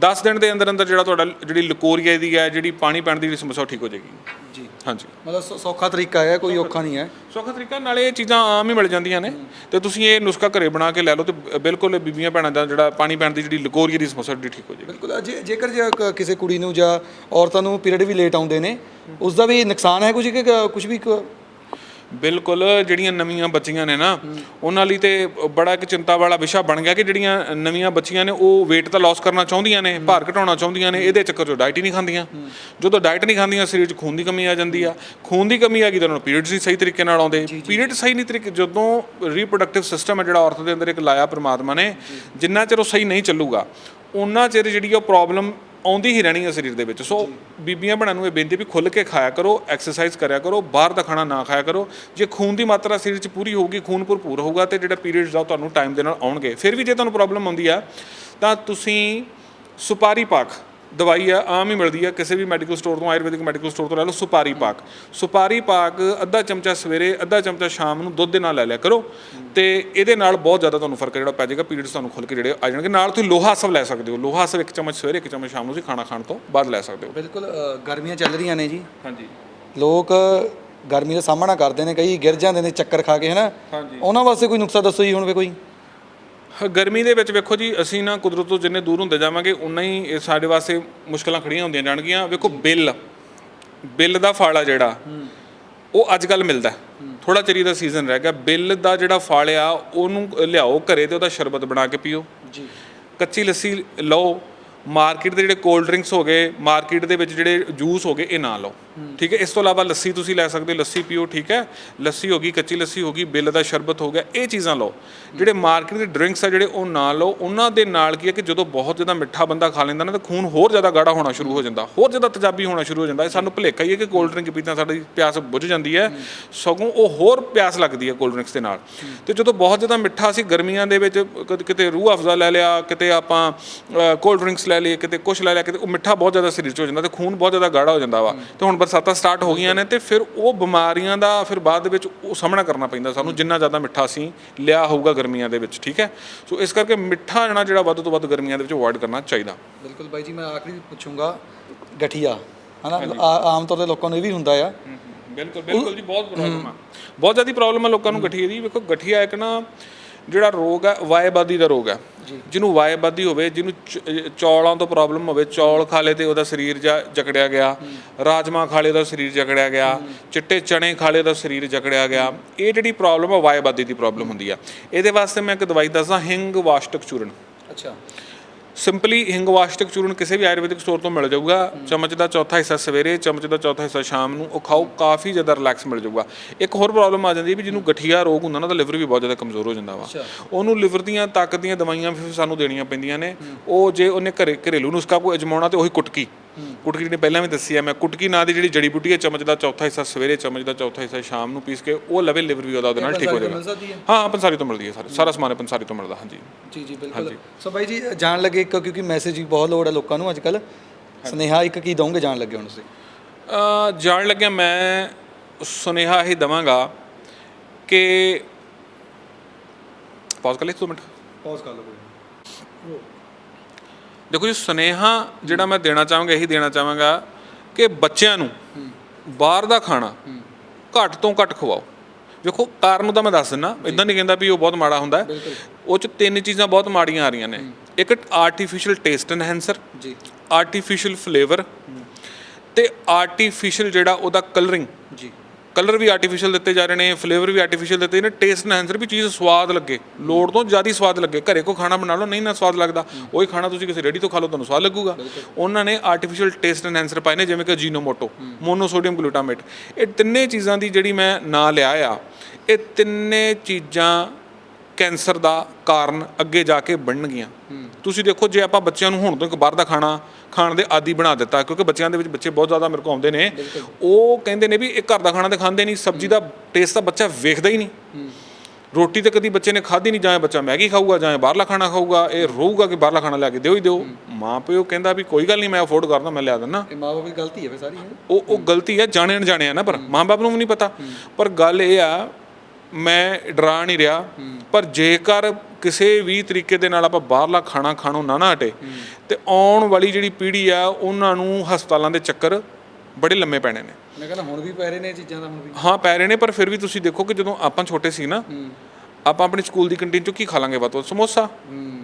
10 ਦਿਨ ਦੇ ਅੰਦਰ ਅੰਦਰ ਜਿਹੜਾ ਤੁਹਾਡਾ ਜਿਹੜੀ ਲਕੋਰੀਆ ਦੀ ਹੈ ਜਿਹੜੀ ਪਾਣੀ ਪੈਣ ਦੀ ਜਿਹੜੀ ਸਮੱਸਿਆ ਉਹ ਠੀਕ ਹੋ ਜਾਏਗੀ। ਜੀ। ਹਾਂਜੀ। ਮਤਲਬ ਸੌ- ਸੌਖਾ ਤਰੀਕਾ ਹੈ ਕੋਈ ਔਖਾ ਨਹੀਂ ਹੈ। ਸੌਖਾ ਤਰੀਕਾ ਨਾਲੇ ਇਹ ਚੀਜ਼ਾਂ ਆਮ ਹੀ ਮਿਲ ਜਾਂਦੀਆਂ ਨੇ। ਤੇ ਤੁਸੀਂ ਇਹ ਨੁਸਖਾ ਘਰੇ ਬਣਾ ਕੇ ਲੈ ਲਓ ਤੇ ਬ- ਬਿਲਕੁਲ ਇਹ ਬੀਬੀਆਂ ਭੈਣਾਂ ਦਾ ਜਿਹੜਾ ਪਾਣੀ ਪੈਣ ਦੀ ਜਿਹੜੀ ਲਕੋਰੀਆ ਦੀ ਸਮੱਸਿਆ ਜਿਹੜੀ ਠੀਕ ਹੋ ਜਾਏਗੀ। ਬਿਲਕੁਲ ਜੇ ਜੇਕਰ ਜੇ ਕ- ਕਿਸੇ ਕੁੜੀ ਨੂੰ ਜਾਂ ਔਰਤਾਂ ਨੂੰ ਪੀਰੀਅਡ ਵੀ ਲੇਟ ਆਉਂਦੇ ਨੇ ਉਸ ਦਾ ਵੀ ਨੁਕਸਾਨ ਹੈ ਕੁਝ ਕਿ ਕੁਝ ਵੀ ਕ- ਬਿਲਕੁਲ ਜਿਹੜੀਆਂ ਨਵੀਆਂ ਬੱਚੀਆਂ ਨੇ ਨਾ ਉਹਨਾਂ ਲਈ ਤੇ ਬੜਾ ਇੱਕ ਚਿੰਤਾ ਵਾਲਾ ਵਿਸ਼ਾ ਬਣ ਗਿਆ ਕਿ ਜਿਹੜੀਆਂ ਨਵੀਆਂ ਬੱਚੀਆਂ ਨੇ ਉਹ weight ਤਾਂ ਲਾਸ ਕਰਨਾ ਚਾਹੁੰਦੀਆਂ ਨੇ ਭਾਰ ਘਟਾਉਣਾ ਚਾਹੁੰਦੀਆਂ ਨੇ ਇਹਦੇ ਚੱਕਰ 'ਚ ਡਾਈਟ ਹੀ ਨਹੀਂ ਖਾਂਦੀਆਂ। ਜਦੋਂ ਡਾਈਟ ਨਹੀਂ ਖਾਂਦੀਆਂ ਸਰੀਰ 'ਚ ਖੂਨ ਦੀ ਕਮੀ ਆ ਜਾਂਦੀ ਆ। ਖੂਨ ਦੀ ਕਮੀ ਆ ਗਈ ਤਾਂ ਉਹਨਾਂ ਨੂੰ ਪੀਰੀਅਡਸ ਨਹੀਂ ਸਹੀ ਤਰੀਕੇ ਨਾਲ ਆਉਂਦੇ। ਪੀਰੀਅਡ ਸਹੀ ਨਹੀਂ ਤਰੀਕੇ ਜਦੋਂ ਰੀਪਰੋਡਕਟਿਵ ਸਿਸਟਮ ਹੈ ਜਿਹੜਾ ਔਰਤ ਦੇ ਅੰਦਰ ਇੱਕ ਲਾਇਆ ਪ੍ਰਮਾਤਮਾ ਨੇ ਜਿੰਨਾ ਚਿਰ ਉਹ ਸਹੀ ਨਹੀਂ ਚੱਲੂਗਾ ਉਹਨਾਂ ਚਿਰ ਜਿਹੜੀ ਉਹ ਪ੍ਰੋਬਲਮ ਆਉਂਦੀ ਹੀ ਰਹਿਣੀ ਹੈ ਸਰੀਰ ਦੇ ਵਿੱਚ। ਸੋ ਬੀਬੀਆਂ ਭੈਣਾਂ ਨੂੰ ਇਹ ਬੇਨਤੀ ਵੀ ਖੁੱਲ ਕੇ ਖਾਇਆ ਕਰੋ ਐਕਸਰਸਾਈਜ਼ ਕਰਿਆ ਕਰੋ ਬਾਹਰ ਦਾ ਖਾਣਾ ਨਾ ਖਾਇਆ ਕਰੋ। ਜੇ ਖੂਨ ਦੀ ਮਾਤਰਾ ਸਰੀਰ 'ਚ ਪੂਰੀ ਹੋਊਗੀ ਖੂਨ ਭਰਪੂਰ ਹੋਊਗਾ ਤੇ ਜਿਹੜਾ ਪੀਰੀਅਡਸ ਆ ਤੁਹਾਨੂੰ ਟਾਈਮ ਦੇ ਨਾਲ ਆਉਣਗੇ। ਫਿਰ ਵੀ ਜੇ ਤੁਹਾਨੂੰ ਪ੍ਰੋਬਲਮ ਆਉਂਦੀ ਆ ਤਾਂ ਤੁਸੀਂ ਸੁਪਾਰੀ ਪਾਕ ਦਵਾਈ ਆ ਆਮ ਹੀ ਮਿਲਦੀ ਆ ਕਿਸੇ ਵੀ ਮੈਡੀਕਲ ਸਟੋਰ ਤੋਂ ਆਯੁਰਵੈਦਿਕ ਮੈਡੀਕਲ ਸਟੋਰ ਤੋਂ ਲੈ ਲਓ ਸੁਪਾਰੀ ਪਾਕ। ਸੁਪਾਰੀ ਪਾਕ ਅੱਧਾ ਚਮਚਾ ਸਵੇਰੇ ਅੱਧਾ ਚਮਚਾ ਸ਼ਾਮ ਨੂੰ ਦੁੱਧ ਦੇ ਨਾਲ ਲੈ ਲਿਆ ਕਰੋ ਤੇ ਇਹਦੇ ਨਾਲ ਬਹੁਤ ਜ਼ਿਆਦਾ ਤੁਹਾਨੂੰ ਫ਼ਰਕ ਜਿਹੜਾ ਪੈ ਜਾਏਗਾ ਪੀਰੀਅਡਸ ਤੁਹਾਨੂੰ ਖੁੱਲ ਕੇ ਜਿਹੜੇ ਆ ਜਾਣਗੇ। ਨਾਲ ਤੁਸੀਂ ਲੋਹਾ ਸਵ ਲੈ ਸਕਦੇ ਹੋ ਲੋਹਾ ਸਵ ਇੱਕ ਚਮਚ ਸਵੇਰੇ ਇੱਕ ਚਮਚ ਸ਼ਾਮ ਨੂੰ ਤੁਸੀਂ ਖਾਣਾ ਖਾਣ ਤੋਂ ਬਾਅਦ ਲੈ ਸਕਦੇ ਹੋ। ਬਿਲਕੁਲ ਗਰਮੀਆਂ ਚੱਲ ਰਹੀਆਂ ਨੇ ਜੀ। ਹਾਂਜੀ। ਲੋਕ ਗਰਮੀ ਦਾ ਸਾਹਮਣਾ ਕਰਦੇ ਨੇ ਕਈ ਗਿਰ ਜਾਂਦੇ ਨੇ ਚੱਕਰ ਖਾ ਕੇ ਹਨਾ? ਹਾਂਜੀ। ਉਹਨਾਂ ਵਾਸਤੇ ਕੋਈ ਨੁਕਸਾ ਦੱਸੋ ਜੀ ਹੁਣ ਵੀ ਕੋਈ? ਗਰਮੀ ਦੇ ਵਿੱਚ ਵੇਖੋ ਜੀ ਅਸੀਂ ਨਾ ਕੁਦਰਤ ਤੋਂ ਜਿੰਨੇ ਦੂਰ ਹੁੰਦੇ ਜਾਵਾਂਗੇ ਉਨਾ ਹੀ ਇਹ ਸਾਡੇ ਵਾਸਤੇ ਮੁਸ਼ਕਲਾਂ ਖੜੀਆਂ ਹੁੰਦੀਆਂ ਜਾਣਗੀਆਂ। ਵੇਖੋ ਬਿੱਲ। ਬਿੱਲ ਦਾ ਫਲ ਆ ਜਿਹੜਾ ਉਹ ਅੱਜ ਕੱਲ ਮਿਲਦਾ। ਥੋੜਾ ਚਰੀ ਦਾ ਸੀਜ਼ਨ ਰਹਿ ਗਿਆ। ਬਿੱਲ ਦਾ ਜਿਹੜਾ ਫਲ ਆ ਉਹਨੂੰ ਲਿਆਓ ਘਰੇ ਤੇ ਉਹਦਾ ਸ਼ਰਬਤ ਬਣਾ ਕੇ ਪੀਓ। ਜੀ। ਕੱਚੀ ਲੱਸੀ ਲਓ ਮਾਰਕੀਟ ਦੇ ਜਿਹੜੇ ਕੋਲਡ ਡਰਿੰਕਸ ਹੋ ਗਏ, ਮਾਰਕੀਟ ਦੇ ਵਿੱਚ ਜਿਹੜੇ ਜੂਸ ਹੋ ਗਏ, ਇਹ ਨਾ ਲਓ। ਠੀਕ ਹੈ? ਇਸ ਤੋਂ ਇਲਾਵਾ ਲੱਸੀ ਤੁਸੀਂ ਲੈ ਸਕਦੇ ਹੋ, ਲੱਸੀ ਪੀਓ, ਠੀਕ ਹੈ? ਲੱਸੀ ਹੋ ਗਈ, ਕੱਚੀ ਲੱਸੀ ਹੋ ਗਈ, ਬਿੱਲ ਦਾ ਸ਼ਰਬਤ ਹੋ ਗਿਆ, ਇਹ ਚੀਜ਼ਾਂ ਲਓ। ਜਿਹੜੇ ਮਾਰਕੀਟ ਦੇ ਡਰਿੰਕਸ ਆ ਜਿਹੜੇ, ਉਹ ਨਾ ਲਓ। ਉਹਨਾਂ ਦੇ ਨਾਲ ਕੀ ਹੈ ਕਿ ਜਦੋਂ ਬਹੁਤ ਜ਼ਿਆਦਾ ਮਿੱਠਾ ਬੰਦਾ ਖਾ ਲੈਂਦਾ ਨਾ, ਤਾਂ ਖੂਨ ਹੋਰ ਜ਼ਿਆਦਾ ਗਾੜਾ ਹੋਣਾ ਸ਼ੁਰੂ ਹੋ ਜਾਂਦਾ। ਹੋਰ ਜ਼ਿਆਦਾ ਤਜਾਬੀ ਹੋਣਾ ਸ਼ੁਰੂ ਹੋ ਜਾਂਦਾ। ਇਹ ਸਾਨੂੰ ਭੁਲੇਖਾ ਹੀ ਹੈ ਕਿ ਕੋਲਡ ਡਰਿੰਕ ਪੀਤਾ ਸਾਡੀ ਪਿਆਸ ਬੁਝ ਜਾਂਦੀ ਹੈ। ਸਗੋਂ ਉਹ ਹੋਰ ਪਿਆਸ ਲੱਗਦੀ ਹੈ ਕੋਲਡ ਡਰਿੰਕਸ ਦੇ ਨਾਲ। ਤੇ ਜਦੋਂ ਬਹੁਤ ਜ਼ਿਆਦਾ ਮਿੱਠਾ ਅਸੀਂ ਗਰਮੀਆਂ ਦੇ ਵਿੱਚ ਕਦ- ਕਿਤੇ ਰੂਹ ਅਫਜ਼ਾ ਲੈ ਲਿਆ, ਕਿਤੇ ਆਪਾਂ ਕੋਲਡ ਡਰਿੰਕਸ ਲੈ ਲਈ ਕਿਤੇ ਕੁਝ ਲੈ ਲਿਆ ਕਿਤੇ ਉਹ ਮਿੱਠਾ ਬਹੁਤ ਜ਼ਿਆਦਾ ਸਰੀਰ 'ਚ ਹੋ ਜਾਂਦਾ ਤੇ ਖੂਨ ਬਹੁਤ ਜ਼ਿਆਦਾ ਗਾੜਾ ਹੋ ਜਾਂਦਾ ਵਾ। ਤੇ ਹੁਣ ਬਰਸਾਤਾਂ ਸਟਾਰਟ ਹੋ ਗਈਆਂ ਨੇ ਤੇ ਫਿਰ ਉਹ ਬਿਮਾਰੀਆਂ ਦਾ ਫਿਰ ਬਾਅਦ ਦੇ ਵਿੱਚ ਉਹ ਸਾਹਮਣਾ ਕਰਨਾ ਪੈਂਦਾ ਸਾਨੂੰ ਜਿੰਨਾ ਜ਼ਿਆਦਾ ਮਿੱਠਾ ਅਸੀਂ ਲਿਆ ਹੋਊਗਾ ਗਰਮੀਆਂ ਦੇ ਵਿੱਚ ਠੀਕ ਹੈ? ਸੋ ਇਸ ਕਰਕੇ ਮਿੱਠਾ ਜਿਹੜਾ ਜਿਹੜਾ ਵੱਧ ਤੋਂ ਵੱਧ ਗਰਮੀਆਂ ਦੇ ਵਿੱਚ ਅਵੋਇਡ ਕਰਨਾ ਚਾਹੀਦਾ। ਬਿਲਕੁਲ ਬਾਈ ਜੀ ਮੈਂ ਆਖਰੀ ਪੁੱਛੂੰਗਾ ਗਠੀਆ ਹਨਾ? ਆਮ ਤੌਰ ਤੇ ਲੋਕਾਂ ਨੂੰ ਇਹ ਵੀ ਹੁੰਦਾ ਆ। ਬਿਲਕੁਲ ਬਿਲਕੁਲ ਜੀ ਬਹੁਤ ਪ੍ਰੋਬਲਮ ਆ। ਬਹੁਤ ਜ਼ਿਆਦਾ ਪ੍ਰੋਬਲਮ ਆ ਲੋਕਾਂ ਨੂੰ ਗਠੀਏ ਦੀ। ਵੇਖੋ ਗਠੀਆ ਇੱਕ ਨਾ ਜਿਹੜਾ ਰੋਗ ਹੈ ਵਾਇਬਾਦੀ ਦਾ ਰੋਗ ਹੈ। ਜਿਹਨੂੰ ਵਾਇਬਾਦੀ ਹੋਵੇ ਜਿਹਨੂੰ ਚੌਲਾਂ ਤੋਂ ਪ੍ਰੋਬਲਮ ਹੋਵੇ ਚੌਲ ਖਾ ਲੇ ਤੇ ਉਹਦਾ ਸਰੀਰ ਜਾ ਜਕੜਿਆ ਗਿਆ। ਰਾਜਮਾ ਖਾ ਲੇ ਉਹਦਾ ਸਰੀਰ ਜਕੜਿਆ ਗਿਆ। ਚਿੱਟੇ ਚਣੇ ਖਾ ਲੇ ਉਹਦਾ ਸਰੀਰ ਜਕੜਿਆ ਗਿਆ। ਇਹ ਜਿਹੜੀ ਪ੍ਰੋਬਲਮ ਹੈ ਵਾਇਬਾਦੀ ਦੀ ਪ੍ਰੋਬਲਮ ਹੁੰਦੀ ਆ ਇਹਦੇ ਵਾਸਤੇ ਮੈਂ ਇੱਕ ਦਵਾਈ ਦੱਸਦਾ ਹਿੰਗ ਵਾਸ਼ਟਕ ਚੂਰਨ। ਅੱਛਾ। ਸਿੰਪਲੀ ਹਿੰਗ ਵਾਸ਼ਟਕ ਚੂਰਨ ਕਿਸੇ ਵੀ ਆਯੁਰਵੈਦਿਕ ਸਟੋਰ ਤੋਂ ਮਿਲ ਜਾਊਗਾ। ਚਮਚ ਦਾ ਚੌਥਾ ਹਿੱਸਾ ਸਵੇਰੇ ਚਮਚ ਦਾ ਚੌਥਾ ਹਿੱਸਾ ਸ਼ਾਮ ਨੂੰ ਉਹ ਖਾਓ ਕਾਫੀ ਜ਼ਿਆਦਾ ਰਿਲੈਕਸ ਮਿਲ ਜਾਊਗਾ। ਇੱਕ ਹੋਰ ਪ੍ਰੋਬਲਮ ਆ ਜਾਂਦੀ ਹੈ ਵੀ ਜਿਹਨੂੰ ਗਠੀਆ ਰੋਗ ਹੁੰਦਾ ਨਾ ਤਾਂ ਲਿਵਰ ਵੀ ਬਹੁਤ ਜ਼ਿਆਦਾ ਕਮਜ਼ੋਰ ਹੋ ਜਾਂਦਾ ਵਾ। ਉਹਨੂੰ ਲਿਵਰ ਦੀਆਂ ਤਾਕਤ ਦੀਆਂ ਦਵਾਈਆਂ ਵੀ ਸਾਨੂੰ ਦੇਣੀਆਂ ਪੈਂਦੀਆਂ ਨੇ। ਉਹ ਜੇ ਉਹਨੇ ਘਰੇ ਘਰੇਲੂ ਨੁਸਖਾ ਕੋਈ ਅਜਮਾਉਣਾ ਤੇ ਉਹੀ ਕੁਟਕੀ। ਕੁਟਕੀ ਜਿਹੜੀ ਪਹਿਲਾਂ ਵੀ ਦੱਸੀ ਆ ਮੈਂ ਕੁਟਕੀ ਨਾਂ ਦੀ ਜਿਹੜੀ ਜੜੀ ਬੂਟੀ ਹੈ ਚਮਚ ਦਾ ਚੌਥਾ ਹਿੱਸਾ ਸਵੇਰੇ ਚਮਚ ਦਾ ਚੌਥਾ ਹਿੱਸਾ ਸ਼ਾਮ ਨੂੰ ਪੀਸ ਕੇ ਉਹ ਲਵੇ ਲਿਵਰ ਵੀ ਉਹਦਾ ਉਹਦੇ ਨਾਲ ਠੀਕ ਹੋ ਜਾਏਗਾ ਹੈ? ਹਾਂ ਪੰਸਾਰੀ ਤੋਂ ਮਿਲਦੀ ਹੈ ਸਾਰਾ ਸਾਰਾ ਸਮਾਨ ਪੰਸਾਰੀ ਤੋਂ ਮਿਲਦਾ ਹਾਂਜੀ। ਜੀ ਜੀ ਬਿਲਕੁਲ। ਸੋ ਬਾਈ ਜੀ ਜਾਣ ਲੱਗੇ ਇੱਕ ਕਿਉਂਕਿ ਮੈਸੇਜ ਦੀ ਬਹੁਤ ਲੋੜ ਹੈ ਲੋਕਾਂ ਨੂੰ ਅੱਜ ਕੱਲ ਸੁਨੇਹਾ ਇੱਕ ਕੀ ਦਵੋਗੇ ਜਾਣ ਲੱਗੇ ਹੁਣ ਤੁਸੀਂ? ਅ, ਜਾਣ ਲੱਗਿਆ ਮੈਂ ਸੁਨੇਹਾ ਹੀ ਦਵਾਂਗਾ ਕਿ ਪੌਜ਼ ਕਰ ਲਈ ਦੋ ਮਿੰਟ। ਪੌਜ਼ ਕਰ ਲਓ ਦੇਖੋ ਜੀ ਸੁਨੇਹਾ ਜਿਹੜਾ ਮੈਂ ਦੇਣਾ ਚਾਹਾਂਗਾ ਇਹੀ ਦੇਣਾ ਚਾਹਾਂਗਾ ਕਿ ਬੱਚਿਆਂ ਨੂੰ ਬਾਹਰ ਦਾ ਖਾਣਾ ਘੱਟ ਤੋਂ ਘੱਟ ਖਵਾਓ। ਵੇਖੋ ਕਾਰਨ ਤਾਂ ਮੈਂ ਦੱਸ ਦਿੰਦਾ ਇਦਾਂ ਨਹੀਂ ਕਹਿੰਦਾ ਵੀ ਉਹ ਬਹੁਤ ਮਾੜਾ ਹੁੰਦਾ। ਉਹ ਚ ਤਿੰਨ ਚੀਜ਼ਾਂ ਬਹੁਤ ਮਾੜੀਆਂ ਆ ਰਹੀਆਂ ਨੇ। ਇੱਕ ਆਰਟੀਫੀਸ਼ੀਅਲ ਟੇਸਟ ਐਨਹੈਂਸਰ ਜੀ। ਆਰਟੀਫੀਸ਼ੀਅਲ ਫਲੇਵਰ ਤੇ ਆਰਟੀਫੀਸ਼ੀਅਲ ਜਿਹੜਾ ਉਹਦਾ ਕਲਰਿੰਗ ਜੀ। ਕਲਰ ਵੀ ਆਰਟੀਫੀਸ਼ੀਅਲ ਦਿੱਤੇ ਜਾ ਰਹੇ ਨੇ ਫਲੇਵਰ ਵੀ ਆਰਟੀਫੀਸ਼ੀਅਲ ਦਿੱਤੇ ਨੇ ਟੇਸਟ ਐਨਹਾਂਸਰ ਵੀ ਚੀਜ਼ ਸਵਾਦ ਲੱਗੇ। ਲੋੜ ਤੋਂ ਜ਼ਿਆਦਾ ਸਵਾਦ ਲੱਗੇ। ਘਰੇ ਕੋ ਖਾਣਾ ਬਣਾ ਲਓ, ਨਹੀਂ ਨਾ ਸਵਾਦ ਲੱਗਦਾ। ਉਹੀ ਖਾਣਾ ਤੁਸੀਂ ਕਿਸੇ ਰੈਡੀ ਤੋਂ ਖਾ ਲਓ, ਤੁਹਾਨੂੰ ਸਵਾਦ ਲੱਗੂਗਾ। ਉਹਨਾਂ ਨੇ ਆਰਟੀਫੀਸ਼ੀਅਲ ਟੇਸਟ ਐਨਹਾਂਸਰ ਪਾਏ ਨੇ, ਜਿਵੇਂ ਕਿ ਜੀਨੋਮੋਟੋ ਮੋਨੋਸੋਡੀਅਮ ਗਲੂਟਾਮੇਟ ਇਹ ਤਿੰਨੇ ਚੀਜ਼ਾਂ ਦੀ ਜਿਹੜੀ ਮੈਂ ਨਾਂ ਲਿਆ ਆ, ਇਹ ਤਿੰਨੇ ਚੀਜ਼ਾਂ ਕੈਂਸਰ ਦਾ ਕਾਰਨ ਅੱਗੇ ਜਾ ਕੇ ਬਣਨਗੀਆਂ। ਤੁਸੀਂ ਦੇਖੋ ਜੇ ਆਪਾਂ ਬੱਚਿਆਂ ਨੂੰ ਹੁਣ ਤੋਂ ਇੱਕ ਬਾਹਰ ਦਾ ਖਾਣਾ ਖਾਣ ਦੇ ਆਦੀ ਬਣਾ ਦਿੱਤਾ ਕਿਉਂਕਿ ਬੱਚਿਆਂ ਦੇ ਵਿੱਚ ਬੱਚੇ ਬਹੁਤ ਜ਼ਿਆਦਾ ਮੇਰੇ ਕੋਲ ਆਉਂਦੇ ਨੇ ਉਹ ਕਹਿੰਦੇ ਨੇ ਵੀ ਇਹ ਘਰ ਦਾ ਖਾਣਾ ਤੇ ਖਾਂਦੇ ਨਹੀਂ ਸਬਜ਼ੀ ਦਾ ਟੇਸਟ ਤਾਂ ਬੱਚਾ ਵੇਖਦਾ ਹੀ ਨਹੀਂ। ਰੋਟੀ ਤੇ ਕਦੀ ਬੱਚੇ ਨੇ ਖਾਧੀ ਨਹੀਂ ਜਾਂ ਬੱਚਾ ਮੈਗੀ ਖਾਊਗਾ ਜਾਂ ਬਾਹਰਲਾ ਖਾਣਾ ਖਾਊਗਾ ਇਹ ਰਹੂਗਾ ਕਿ ਬਾਹਰਲਾ ਖਾਣਾ ਲਿਆ ਕੇ ਦਿਓ ਹੀ ਦਿਓ। ਮਾਂ ਪਿਓ ਕਹਿੰਦਾ ਵੀ ਕੋਈ ਗੱਲ ਨਹੀਂ ਮੈਂ ਅਫੋਰਡ ਕਰਦਾ ਮੈਂ ਲਿਆ ਦਿੰਦਾ। ਇਹ ਮਾਂ ਬਾਪ ਦੀ ਗਲਤੀ ਹੈ ਫੇ ਸਾਰੀ ਉਹ ਉਹ ਗਲਤੀ ਹੈ ਜਾਣੇ ਅਣਜਾਣੇ ਆ ਨਾ ਪਰ ਮਾਂ-ਬਾਪ ਨੂੰ ਵੀ ਨਹੀਂ ਪਤਾ। ਪਰ ਗੱਲ ਇਹ ਆ ਮੈਂ ਡਰਾ ਨਹੀਂ ਰਿਹਾ ਪਰ ਜੇਕਰ ਕਿਸੇ ਵੀ ਤਰੀਕੇ ਦੇ ਨਾਲ ਆਪਾਂ ਬਾਹਰਲਾ ਖਾਣਾ ਖਾਣੋਂ ਨਾ ਨਾ ਹਟੇ ਤੇ ਆਉਣ ਵਾਲੀ ਜਿਹੜੀ ਪੀੜ੍ਹੀ ਆ ਉਹਨਾਂ ਨੂੰ ਹਸਪਤਾਲਾਂ ਦੇ ਚੱਕਰ ਬੜੇ ਲੰਮੇ ਪੈਣੇ ਨੇ। ਮੈਂ ਕਹਿੰਦਾ ਹੁਣ ਵੀ ਪੈ ਰਹੇ ਨੇ ਇਹ ਚੀਜ਼ਾਂ ਦਾ ਹੁਣ ਵੀ। ਹਾਂ ਪੈ ਰਹੇ ਨੇ ਪਰ ਫਿਰ ਵੀ ਤੁਸੀਂ ਦੇਖੋ ਕਿ ਜਦੋਂ ਆਪਾਂ ਛੋਟੇ ਸੀ ਨਾ ਆਪਾਂ ਆਪਣੀ ਸਕੂਲ ਦੀ ਕੰਟੀਨ ਚੋਂ ਕੀ ਖਾ ਲਾਂਗੇ ਬਾਤੋਂ ਸਮੋਸਾ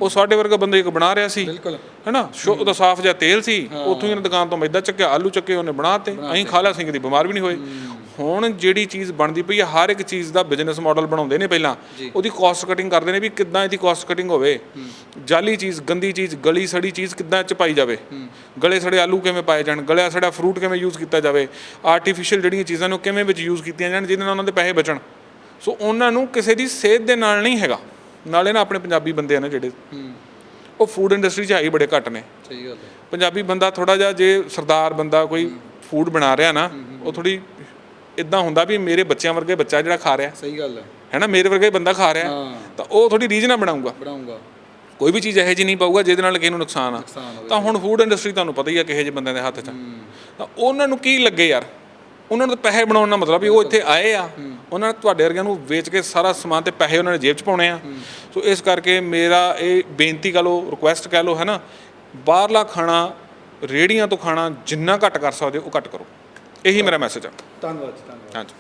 ਉਹ ਸਾਡੇ ਵਰਗਾ ਬੰਦੇ ਇੱਕ ਬਣਾ ਰਿਹਾ ਸੀ। ਬਿਲਕੁਲ। ਹੈਨਾ? ਸ਼ੋ ਉਹਦਾ ਸਾਫ਼ ਜਿਹਾ ਤੇਲ ਸੀ। ਉੱਥੋਂ ਹੀ ਦੁਕਾਨ ਤੋਂ ਮੈਦਾ ਚੱਕਿਆ ਆਲੂ ਚੱਕੇ ਉਹਨੇ ਬਣਾਤੇ ਅਸੀਂ ਖਾ ਲਿਆ ਸਿੰਘ ਦੀ ਬਿਮਾਰ ਵੀ ਨਹੀਂ ਹੋਏ। ਹੁਣ ਜਿਹੜੀ ਚੀਜ਼ ਬਣਦੀ ਪਈ ਹੈ ਹਰ ਇੱਕ ਚੀਜ਼ ਦਾ ਬਿਜ਼ਨਸ ਮਾਡਲ ਬਣਾਉਂਦੇ ਨੇ ਪਹਿਲਾਂ। ਉਹਦੀ ਕਾਸਟ ਕਟਿੰਗ ਕਰਦੇ ਨੇ ਵੀ ਕਿੱਦਾਂ ਇਹਦੀ ਕਾਸਟ ਕਟਿੰਗ ਹੋਵੇ। ਜਾਲੀ ਚੀਜ਼ ਗੰਦੀ ਚੀਜ਼ ਗਲੀ ਸੜੀ ਚੀਜ਼ ਕਿੱਦਾਂ ਇਹ ਚ ਪਾਈ ਜਾਵੇ। ਗਲੇ ਸੜੇ ਆਲੂ ਕਿਵੇਂ ਪਾਏ ਜਾਣ ਗਲਿਆ ਸੜਾ ਫਰੂਟ ਕਿਵੇਂ ਯੂਜ਼ ਕੀਤਾ ਜਾਵੇ। ਆਰਟੀਫੀਸ਼ੀਅਲ ਜਿਹੜੀਆਂ ਚੀਜ਼ਾਂ ਨੇ ਕਿਵੇਂ ਵਿੱਚ ਯੂਜ਼ ਕੀਤੀਆਂ ਜਾਣ ਜਿਹਦੇ ਨਾਲ ਉਹਨਾਂ ਦੇ ਪੈਸੇ ਬਚਣ। ਸੋ ਉਹਨਾਂ ਨੂੰ ਕਿਸੇ ਦੀ ਸਿਹਤ ਦੇ ਨਾਲ ਨਹੀਂ ਹੈਗਾ। ਨਾਲੇ ਨਾ ਆਪਣੇ ਪੰਜਾਬੀ ਬੰਦੇ ਆ ਨਾ ਜਿਹੜੇ। ਉਹ ਫੂਡ ਇੰਡਸਟਰੀ 'ਚ ਹੈ ਹੀ ਬੜੇ ਘੱਟ ਨੇ। ਸਹੀ ਗੱਲ ਹੈ। ਪੰਜਾਬੀ ਬੰਦਾ ਥੋੜਾ ਜਿਹਾ ਜੇ ਸਰਦਾਰ ਬੰਦਾ ਕੋਈ ਫੂਡ ਬਣਾ ਰਿਹਾ ਨਾ ਉਹ ਥੋੜੀ ਇਦਾਂ ਹੁੰਦਾ ਵੀ ਮੇਰੇ ਬੱਚਿਆਂ ਵਰਗੇ ਬੱਚਾ ਜਿਹੜਾ ਖਾ ਰਿਹਾ। ਸਹੀ ਗੱਲ ਹੈ। ਹੈ ਨਾ ਮੇਰੇ ਵਰਗੇ ਬੰਦਾ ਖਾ ਰਿਹਾ। ਤਾਂ ਉਹ ਥੋੜੀ ਰੀਝ ਬਣਾਊਗਾ। ਬਣਾਉਂਗਾ ਕੋਈ ਵੀ ਚੀਜ਼ ਇਹੋ ਜਿਹੀ ਨਹੀਂ ਪਾਊਗਾ ਜਿਹਦੇ ਨਾਲ ਕਿਸੇ ਨੂੰ ਨੁਕਸਾਨ ਆ। ਤਾਂ ਹੁਣ ਫੂਡ ਇੰਡਸਟਰੀ ਤੁਹਾਨੂੰ ਪਤਾ ਹੀ ਆ ਕਿਹੋ ਜਿਹੇ ਬੰਦਿਆਂ ਦੇ ਹੱਥ 'ਚ। ਤਾਂ ਉਹਨਾਂ ਨੂੰ ਕੀ ਲੱਗੇ ਯਾਰ? ਉਹਨਾਂ ਨੂੰ ਤਾਂ ਪੈਸੇ ਬਣਾਉਣ ਦਾ ਮਤਲਬ ਵੀ ਉਹ ਇੱਥੇ ਆਏ ਆ। ਉਹਨਾਂ ਨੇ ਤੁਹਾਡੇ ਵਰਗਿਆਂ ਨੂੰ ਵੇਚ ਕੇ ਸਾਰਾ ਸਮਾਨ ਤੇ ਪੈਸੇ ਉਹਨਾਂ ਨੇ ਜੇਬ 'ਚ ਪਾਉਣੇ ਆ। ਸੋ ਇਸ ਕਰਕੇ ਮੇਰਾ ਇਹ ਬੇਨਤੀ ਕਹ ਲਓ ਰਿਕੁਐਸਟ ਕਹ ਲਓ ਹੈ ਨਾ ਬਾਹਰਲਾ ਖਾਣਾ ਰੇੜੀਆਂ ਤੋਂ ਖਾਣਾ ਜਿੰਨਾ ਘੱਟ ਕਰ ਸਕਦੇ ਹੋ ਉਹ ਘੱਟ ਕਰੋ। ਇਹੀ ਮੇਰਾ ਮੈਸੇਜ ਆ। ਧੰਨਵਾਦ ਜੀ, ਧੰਨਵਾਦ। ਹਾਂਜੀ।